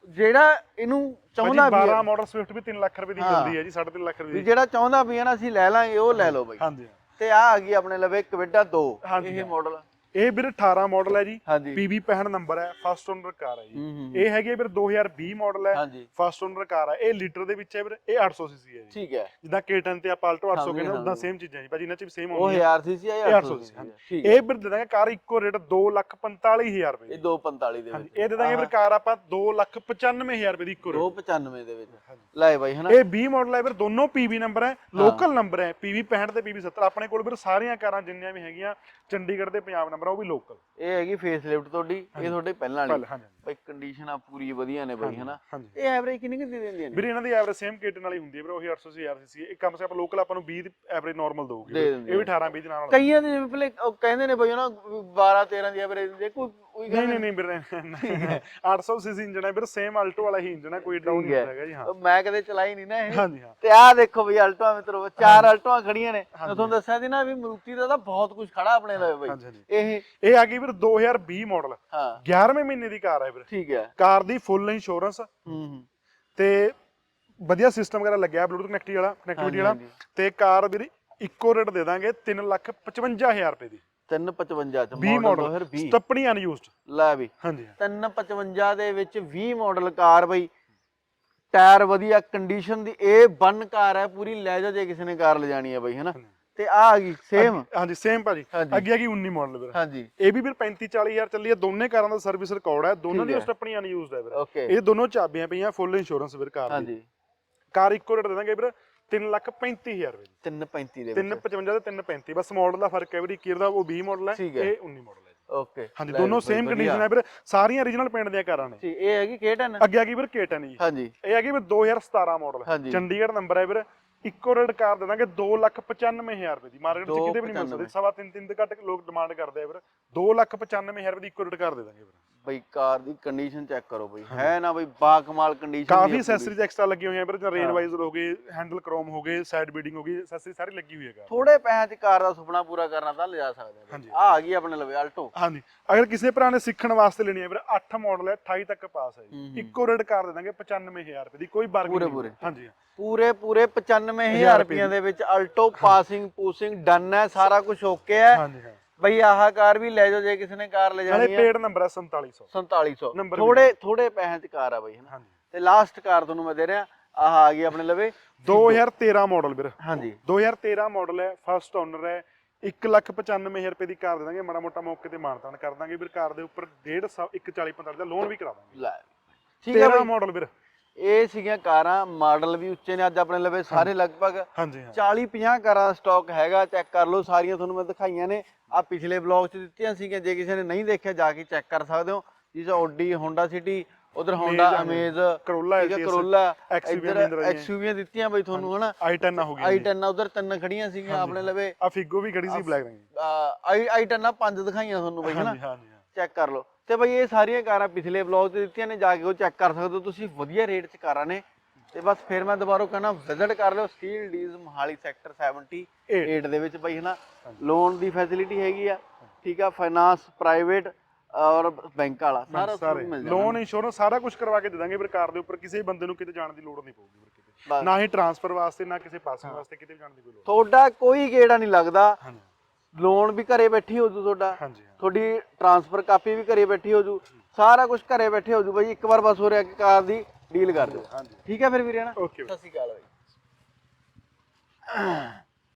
Speaker 1: ਜਿਹੜਾ ਇਹਨੂੰ ਚਾਹੁੰਦਾ ਵੀ
Speaker 2: 12
Speaker 1: ਹੈ,
Speaker 2: ਮਾਡਲ ਸਵਿਫਟ ਵੀ 3 ਲੱਖ ਰੁਪਏ ਦੀ
Speaker 1: ਹਾਂ।
Speaker 2: ਮਿਲਦੀ ਹੈ ਜੀ 3.5 ਲੱਖ ਰੁਪਏ
Speaker 1: ਵੀ
Speaker 2: ਦੀ
Speaker 1: ਜਿਹੜਾ ਚਾਹੁੰਦਾ ਵੀ ਹੈ ਨਾ ਅਸੀਂ ਲੈ ਲਾਂਗੇ ਉਹ ਲੈ ਲਓ ਬਈ।
Speaker 2: ਹਾਂਜੀ ਹਾਂ।
Speaker 1: ਤੇ ਆ ਆ ਗਈ ਆਪਣੇ ਲਵੇ ਕਵਿਡਾ 2
Speaker 2: ਹਾਂਜੀ,
Speaker 1: ਇਹ
Speaker 2: ਹਾਂ।
Speaker 1: ਮਾਡਲ
Speaker 2: ਇਹ ਵੀਰ 18 ਮਾਡਲ ਹੈ ਜੀ। PB 65 ਨੰਬਰ ਹੈ ਫਸਟ ਓਨਰ ਕਾਰ ਹੈ ਜੀ।
Speaker 1: ਹੂੰ, ਹੂੰ,
Speaker 2: ਇਹ ਹੈਗੀ ਹੈ ਵੀਰ 2020 ਮਾਡਲ ਹੈ। ਫਸਟ ਓਨਰ ਕਾਰ ਹੈ। ਇਹ ਲੀਟਰ ਦੇ ਵਿੱਚ ਹੈ ਵੀਰ ਇਹ 800 ਸੀਸੀ ਹੈ ਜੀ।
Speaker 1: ਠੀਕ ਹੈ।
Speaker 2: ਜਿੱਦਾਂ K10 ਤੇ ਆਪਾਂ ਆਲਟੋ 800
Speaker 1: ਹਾਂਜੀ,
Speaker 2: ਕਹਿੰਦੇ ਉਦਾਂ। ਸੇਮ ਚੀਜ਼ਾਂ ਜੀ। ਭਾਜੀ ਇਹਨਾਂ ਚ ਵੀ ਸੇਮ
Speaker 1: ਉਹ
Speaker 2: ਆਉਂਦੀ ਹੈ।
Speaker 1: 1000 ਸੀਸੀ ਜਾਂ
Speaker 2: 800
Speaker 1: 800
Speaker 2: ਸੀ
Speaker 1: ਠੀਕ ਹੈ।
Speaker 2: ਇਹ ਵੀਰ ਦੇ ਦਾਂਗੇ ਕਾਰ ਇੱਕੋ ਰੇਟ 245000 ਰੁਪਏ
Speaker 1: ਇਹ
Speaker 2: ਦੀ।
Speaker 1: 245 ਦੇ ਵਿੱਚ
Speaker 2: ਇਹ ਦੇ ਦਾਂਗੇ ਵੀਰ ਕਾਰ ਆਪਾਂ 295000 ਰੁਪਏ ਦੀ ਇੱਕੋ ਰੇਟ
Speaker 1: 295 ਦੇ ਵਿੱਚ। ਲੈ ਬਾਈ ਹਨਾ?
Speaker 2: ਇਹ 20 ਮਾਡਲ ਹੈ ਵੀਰ ਦੋਨੋਂ PB ਨੰਬਰ ਹੈ ਲੋਕਲ ਨੰਬਰ ਹੈ PB 65 ਤੇ PB 70 ਆਪਣੇ ਕੋਲ ਵੀਰ ਸਾਰੀਆਂ ਕਾਰਾਂ ਜਿੰਨੀਆਂ ਵੀ ਹੈਗੀਆਂ ਚੰਡੀਗੜ੍ਹ ਦੇ ਪੰਜਾਬ ਆ ਉਹ ਵੀ ਲੋਕਲ
Speaker 1: ਇਹ ਹੈਗੀ ਫੇਸ ਲਿਫਟ ਤੁਹਾਡੀ ਇਹ ਤੁਹਾਡੇ ਪਹਿਲਾਂ ਵਾਲੀ।
Speaker 2: ਹਾਂਜੀ
Speaker 1: ਬਾਈ ਕੰਡੀਸ਼ਨਾਂ ਪੂਰੀ ਵਧੀਆ ਨੇ ਬਾਈ ਹਨਾ? ਇਹ ਐਵਰੇਜ ਕਿੰਨੀ ਕੁ ਦੇ ਦਿੰਦੀਆਂ ਨੇ?
Speaker 2: ਵੀਰੇ ਇਹਨਾਂ ਦੀ ਐਵਰੇਜ ਸੇਮ ਕੇਟਨ ਵਾਲੀ ਹੁੰਦੀ ਹੈ ਵੀਰੇ ਉਹੀ 800 ਸੀ ਆਰਸੀਸੀ ਇਹ ਕਮ ਸੇ। ਕਮ ਲੋਕਲ ਆਪਾਂ ਨੂੰ 20 ਐਵਰੇਜ ਨਾਰਮਲ
Speaker 1: ਦੇ। ਦਿੰਦੀ
Speaker 2: ਇਹ ਵੀ 18 20 ਦੇ ਨਾਲ
Speaker 1: ਕਈਆਂ ਦੇ ਜਿਵੇਂ ਪਹਿਲੇ ਉਹ ਕਹਿੰਦੇ ਨੇ ਬਈ ਨਾ 12 13 ਦੀ ਐਵਰੇਜ ਦਿੰਦੇ ਕੋਈ ਕੋਈ
Speaker 2: ਨਹੀਂ ਨਹੀਂ ਨਹੀਂ ਵੀਰੇ 800 ਸੀਸੀ ਇੰਜਨ ਹੈ ਵੀਰੇ ਸੇਮ ਆਲਟੋ ਵਾਲਾ ਹੀ ਇੰਜਨ ਹੈ ਕੋਈ ਡਾਊਨ ਨਹੀਂ। ਹੈਗਾ ਜੀ ਹਾਂ।
Speaker 1: ਉਹ ਮੈਂ ਕਦੇ ਚਲਾਈ ਨਹੀਂ ਨਾ ਇਹ।
Speaker 2: ਹਾਂਜੀ ਹਾਂ।
Speaker 1: ਤੇ ਆਹ ਦੇਖੋ ਬਈ ਅਲਟੋਆ ਮਿੱਤਰੋ ਚਾਰ ਅਲਟੋਆਂ ਖੜੀਆਂ ਨੇ। ਮੈਂ ਤੁਹਾਨੂੰ ਦੱਸਿਆ ਸੀ ਨਾ ਵੀ ਮਰੂਤੀ ਦਾ ਤਾਂ ਬਹੁਤ ਕੁਝ ਖੜਾ ਆਪਣੇ ਲਈ ਬਈ। ਇਹ
Speaker 2: ਇਹ ਆ ਗਈ ਵੀਰ 2020 ਮਾਡਲ
Speaker 1: ਹਾਂ।
Speaker 2: 11ਵੇਂ ਮਹੀਨੇ ਦੀ ਕਾਰ ਹੈ ਵੀਰੇ।
Speaker 1: ਠੀਕ ਹੈ।
Speaker 2: ਕਾਰ ਦੀ ਫੁੱਲ ਇੰਸ਼ੋਰੈਂਸ
Speaker 1: ਹੂੰ ਹੂੰ।
Speaker 2: ਤੇ ਵਧੀਆ ਸਿਸਟਮ ਵਗੈਰਾ ਲੱਗਿਆ ਬਲੂਟੁੱਥ ਕਨੈਕਟਿਵ ਵਾਲਾ ਕਨੈਕਟੀਵਿਟੀ ਵਾਲਾ। ਤੇ ਕਾਰ ਵੀਰ ਇੱਕੋ ਰੇਟ ਦੇ ਦਾਂਗੇ 355000 ਰੁਪਏ ਦੀ।
Speaker 1: 355 ਚ
Speaker 2: 20
Speaker 1: ਮਾਡਲ
Speaker 2: ਮਾਡਲ
Speaker 1: 20
Speaker 2: ਸਟੱਪਣੀ ਅਨਯੂਜ਼ਡ
Speaker 1: ਲੈ ਵੀ।
Speaker 2: ਹਾਂਜੀ
Speaker 1: 355 ਦੇ ਵਿੱਚ 20 ਮਾਡਲ ਕਾਰ ਬਈ। ਟਾਇਰ ਵਧੀਆ ਕੰਡੀਸ਼ਨ ਦੀ ਇਹ ਬਨ ਕਾਰ ਹੈ ਪੂਰੀ ਲੈ ਜਾ ਜੇ ਕਿਸੇ ਨੇ ਕਾਰ ਲਿਜਾਣੀ ਹੈ ਬਈ ਹੈਨਾ? ਤੇ ਆ ਆ ਗਈ ਸੇਮ
Speaker 2: ਹਾਂਜੀ ਸੇਮ ਭਾਜੀ। ਅੱਗੇ ਆ ਗਈ 19 ਮਾਡਲ ਵੀਰ।
Speaker 1: ਹਾਂਜੀ।
Speaker 2: ਇਹ ਵੀ ਵੀਰ 35 40000 ਚੱਲੀ ਹੈ ਦੋਨੇ ਕਾਰਾਂ ਦਾ ਸਰਵਿਸ ਰਿਕਾਰਡ ਹੈ ਦੋਨਾਂ ਦੀ। ਸਟੱਪਣੀ ਅਨਯੂਜ਼ਡ ਹੈ ਵੀਰ। ਇਹ ਦੋਨੋਂ ਚਾਬੀਆਂ ਪਈਆਂ ਫੁੱਲ ਇੰਸ਼ੋਰੈਂਸ ਵੀਰ ਕਾਰ ਦੀ।
Speaker 1: ਹਾਂਜੀ।
Speaker 2: ਕਾਰ ਇੱਕੋ ਰੇਟ ਦੇ ਦਾਂਗੇ ਵੀਰ 335000 ਰੁਪਏ ਦੀ
Speaker 1: 335 ਦੇ ਵਿੱਚ।
Speaker 2: 355 ਤੇ 335 ਬਸ ਮਾਡਲ ਦਾ ਫ਼ਰਕ ਹੈ ਵੀਰ ਕੀ ਦਾ ਉਹ 20 ਮਾਡਲ ਹੈ
Speaker 1: ਠੀਕ ਹੈ।
Speaker 2: ਇਹ 19 ਮਾਡਲ ਹੈ
Speaker 1: ਓਕੇ
Speaker 2: ਹਾਂਜੀ ਦੋਨੋਂ ਸੇਮ ਕੰਡੀਸ਼ਨ ਹੈ ਵੀਰ ਸਾਰੀਆਂ ਰੀਜਨਲ ਪਿੰਡ ਦੀਆਂ ਕਾਰਾਂ ਨੇ।
Speaker 1: ਠੀਕ ਇਹ ਹੈਗੀ K10
Speaker 2: ਅੱਗੇ ਆ ਗਈ ਵੀਰ K10 ਜੀ।
Speaker 1: ਹਾਂਜੀ।
Speaker 2: ਇਹ ਹੈਗੀ ਵੀਰ 2017 ਮਾਡਲ
Speaker 1: ਹਾਂਜੀ।
Speaker 2: ਚੰਡੀਗੜ੍ਹ ਨੰਬਰ ਹੈ ਵੀਰ ਇੱਕੋ ਰੇਟ ਕਾਰ ਦੇ ਦਾਂਗੇ 295000 ਰੁਪਏ ਦੀ ਮਾਰਕੀਟ 'ਚ ਕਿਤੇ ਵੀ ਨਹੀਂ ਮਿਲ
Speaker 1: 2,95,000
Speaker 2: ਸਕਦੀ ਸਵਾ ਤਿੰਨ ਤਿੰਨ ਤੋਂ ਘੱਟ ਲੋਕ ਡਿਮਾਂਡ ਕਰਦੇ ਆ ਵੀਰ 295000 ਰੁਪਏ ਦੀ ਇੱਕੋ ਰੇਟ ਕਾਰ ਦੇ ਦਾਂਗੇ ਵੀਰ।
Speaker 1: ਬਈ ਕਾਰ ਦੀ ਕੰਡੀਸ਼ਨ ਚੈੱਕ ਕਰੋ ਬਈ। ਹੈ ਨਾ ਬਈ ਬਾ ਕਮਾਲ ਕੰਡੀਸ਼ਨ
Speaker 2: ਕਾਫੀ ਐਕਸੈਸਰੀਜ਼ ਐਕਸਟਰਾ ਲੱਗੀ ਹੋਈਆਂ ਵੀਰ ਰੇਨ ਵਾਈਜ਼ਰ ਹੋ ਗਏ ਹੈਂਡਲ ਕ੍ਰੋਮ ਹੋ ਗਏ ਸਾਈਡ ਬੀਡਿੰਗ ਹੋ ਗਈ ਐਕਸੈਸਰੀ ਸਾਰੀ ਲੱਗੀ ਹੋਈ ਹੈ ਕਾਰ
Speaker 1: ਥੋੜੇ ਪੈਸਿਆਂ 'ਚ ਕਾਰ ਦਾ ਸੁਪਨਾ ਪੂਰਾ ਕਰਨਾ ਤਾਂ ਲਿਜਾ ਸਕਦੇ ਆ। ਆ ਆ ਗਈ ਆਪਣੇ ਲਵੇ ਆਲਟੋ
Speaker 2: ਹਾਂਜੀ। ਅਗਰ ਕਿਸੇ ਭਰਾ ਨੇ ਸਿੱਖਣ ਵਾਸਤੇ ਲੈਣੀ ਹੈ ਵੀਰ 8 ਮਾਡਲ ਹੈ 28 ਤੱਕ ਪਾਸ ਹੈ। ਜੀ। ਇੱਕੋ ਰੇਟ ਕਾਰ ਦੇ ਦਾਂਗੇ 95000 ਰੁਪਏ ਦੀ ਕੋਈ ਬਾਰਗੇਨਿੰਗ
Speaker 1: ਪੂਰੇ- ਪੂਰੇ।
Speaker 2: ਹਾਂਜੀ।
Speaker 1: ਪੂਰੇ ਪੂਰੇ 95000
Speaker 2: ਹਜ਼ਾਰ
Speaker 1: ਰੁਪਈਆਂ ਦੇ। ਵਿੱਚ ਆਲਟੋ ਪਾਸਿੰਗ ਪੂਸਿੰਗ ਡਨ ਹੈ ਸਾਰਾ ਕੁਝ ਓਕੇ ਹੈ।
Speaker 2: ਹਾਂਜੀ ਹਾਂ।
Speaker 1: ਬਈ ਆਹ ਕਾਰ ਵੀ ਲੈ ਜਾਓ ਜੇ ਕਿਸੇ ਨੇ ਕਾਰ ਲੈ
Speaker 2: ਨਾਲੇ
Speaker 1: ਜਾਣੀ ਹੈ
Speaker 2: ਪੇਡ ਨੰਬਰ ਹੈ 4700
Speaker 1: 4700
Speaker 2: ਨੰਬਰ ਵੀ
Speaker 1: ਥੋੜੇ ਥੋੜੇ ਪੈਸਿਆਂ 'ਚ ਕਾਰ ਆ ਬਈ ਹਨਾ?
Speaker 2: ਹਾਂਜੀ।
Speaker 1: ਤੇ ਲਾਸਟ ਕਾਰ ਤੁਹਾਨੂੰ ਮੈਂ ਦੇ ਰਿਹਾ ਆਹ ਆ ਗਈ ਆਪਣੇ ਲਵੇ।
Speaker 2: 2013 ਮਾਡਲ ਵੀਰ।
Speaker 1: ਹਾਂਜੀ।
Speaker 2: 2013 ਮਾਡਲ ਹੈ ਫਸਟ ਓਨਰ ਹੈ। 195000 ਰੁਪਏ ਦੀ ਕਾਰ ਦੇ ਦਾਂਗੇ ਮਾੜਾ ਮੋਟਾ ਮੌਕੇ ਤੇ ਮਾਨਤਾਨ ਕਰ ਦਾਂਗੇ। ਵੀਰ ਕਾਰ ਦੇ ਉੱਪਰ 1.5 140 45 ਦਾ ਲੋਨ ਵੀ ਕਰਾ ਦਾਂਗੇ।
Speaker 1: ਲੈ। ਠੀਕ ਹੈ
Speaker 2: 13
Speaker 1: ਬਈ।
Speaker 2: ਮਾਡਲ ਵੀਰ।
Speaker 1: ਇਹ ਸੀਗੀਆਂ ਕਾਰਾਂ ਮਾਡਲ ਵੀ ਉੱਚੇ ਨੇ ਅੱਜ ਆਪਣੇ ਲਵੇ ਸਾਰੇ ਲਗਭਗ
Speaker 2: ਹਾਂਜੀ ਹਾਂ
Speaker 1: 40 50 ਕਾਰਾਂ ਦਾ ਸਟਾਕ ਹੈਗਾ ਚੈੱਕ ਕਰ ਲਓ ਸਾਰੀਆਂ ਤੁਹਾਨੂੰ ਮੈਂ ਦਿਖਾਈਆਂ ਨੇ। ਆ ਪਿਛਲੇ ਬਲੌਗ 'ਚ ਦਿੱਤੀਆਂ ਸੀਗੀਆਂ ਜੇ ਕਿਸੇ ਨੇ ਨਹੀਂ ਦੇਖਿਆ ਜਾ ਕੇ ਚੈੱਕ ਕਰ ਸਕਦੇ ਹੋ। ਜਿਸ ਓਡੀ ਹੋਂਡਾ ਸਿਟੀ ਉਧਰ ਹੋਂਡਾ
Speaker 2: ਆ
Speaker 1: ਅਮੇਜ਼
Speaker 2: ਕਰੋਲਾ LTS,
Speaker 1: ਕਰੋਲਾ ਇੱਧਰ। ਐਕਸਯੂਵੀਆਂ ਦਿੱਤੀਆਂ ਬਈ ਤੁਹਾਨੂੰ ਹਨਾ?
Speaker 2: i10 ਹੋ ਗਈ
Speaker 1: i10 ਉਧਰ ਤਿੰਨ ਖੜੀਆਂ ਸੀਗੀਆਂ ਆਪਣੇ ਲਵੇ।
Speaker 2: ਆ ਫਿਗੋ ਵੀ ਖੜੀ ਸੀ ਬਲੈਕ ਰੰਗ ਦੀ।
Speaker 1: ਆਈ i10 ਪੰਜ ਦਿਖਾਈਆਂ ਤੁਹਾਨੂੰ ਬਈ ਹਨਾ। ਚੈੱਕ ਕਰ ਲਓ। ਤੇ ਬਈ ਇਹ ਸਾਰੀਆਂ ਕਾਰਾਂ ਪਿਛਲੇ ਬਲੌਗ 'ਚ ਦਿੱਤੀਆਂ ਨੇ ਜਾ ਕੇ ਉਹ ਚੈੱਕ ਕਰ ਸਕਦੇ ਹੋ ਤੁਸੀਂ। ਵਧੀਆ ਰੇਟ 'ਚ ਕਾਰਾਂ ਨੇ। ਤੇ ਬਸ ਫਿਰ ਮੈਂ ਦੁਬਾਰਾ ਕਹਿਣਾ ਵਿਜ਼ਿਟ ਕਰ ਲਿਓ ਸਟੀਲ ਡੀਜ਼ ਮੋਹਾਲੀ ਸੈਕਟਰ 78 ਦੇ ਵਿੱਚ ਬਈ ਹਨਾ? ਲੋਨ ਦੀ ਫੈਸਿਲਿਟੀ ਹੈਗੀ ਆ ਠੀਕ ਆ ਫਾਈਨਾਂਸ ਪ੍ਰਾਈਵੇਟ ਔਰ ਬੈਂਕ ਵਾਲਾ ਸਾਰਾ ਮਿਲ ਜਾਣਾ।
Speaker 2: ਲੋਨ ਇੰਸ਼ੋਰੈਂਸ ਸਾਰਾ ਕੁਝ ਕਰਵਾ ਕੇ ਦੇ ਦਾਂਗੇ ਕਾਰ ਦੇ ਉੱਪਰ। ਕਿਸੇ ਬੰਦੇ ਨੂੰ ਕਿਤੇ ਜਾਣ ਦੀ ਲੋੜ ਨਹੀਂ ਪਊਗੀ। ਨਾ ਹੀ ਟਰਾਂਸਫਰ ਵਾਸਤੇ ਨਾ ਕਿਸੇ ਪਾਸਿੰਗ ਵਾਸਤੇ ਕਿਤੇ ਜਾਣ ਦੀ ਕੋਈ ਲੋੜ
Speaker 1: ਤੁਹਾਡਾ ਕੋਈ ਗੇੜਾ ਨਹੀਂ ਲੱਗਦਾ। ਲੋਨ ਵੀ ਘਰੇ ਬੈਠੀ ਹੋ ਜੂ ਤੁਹਾਡਾ।
Speaker 2: ਹਾਂਜੀ।
Speaker 1: ਤੁਹਾਡੀ ਟਰਾਂਸਫਰ ਕਾਪੀ ਵੀ ਘਰੇ ਬੈਠੀ ਹੋ ਜੂ। ਸਾਰਾ ਕੁਝ ਘਰੇ ਬੈਠੇ ਹੋ ਜੂ ਬਈ। ਇੱਕ ਵਾਰ ਬਸ ਹੋ ਰਿਹਾ ਕਿ ਕਾਰ ਦੀ ਡੀਲ ਕਰ ਦਿਓ।
Speaker 2: ਹਾਂਜੀ।
Speaker 1: ਠੀਕ ਹੈ ਫਿਰ ਵੀਰੇ ਨਾ
Speaker 2: ਓਕੇ
Speaker 1: ਸਤਿ ਸ਼੍ਰੀ ਅਕਾਲ ਬਾਈ।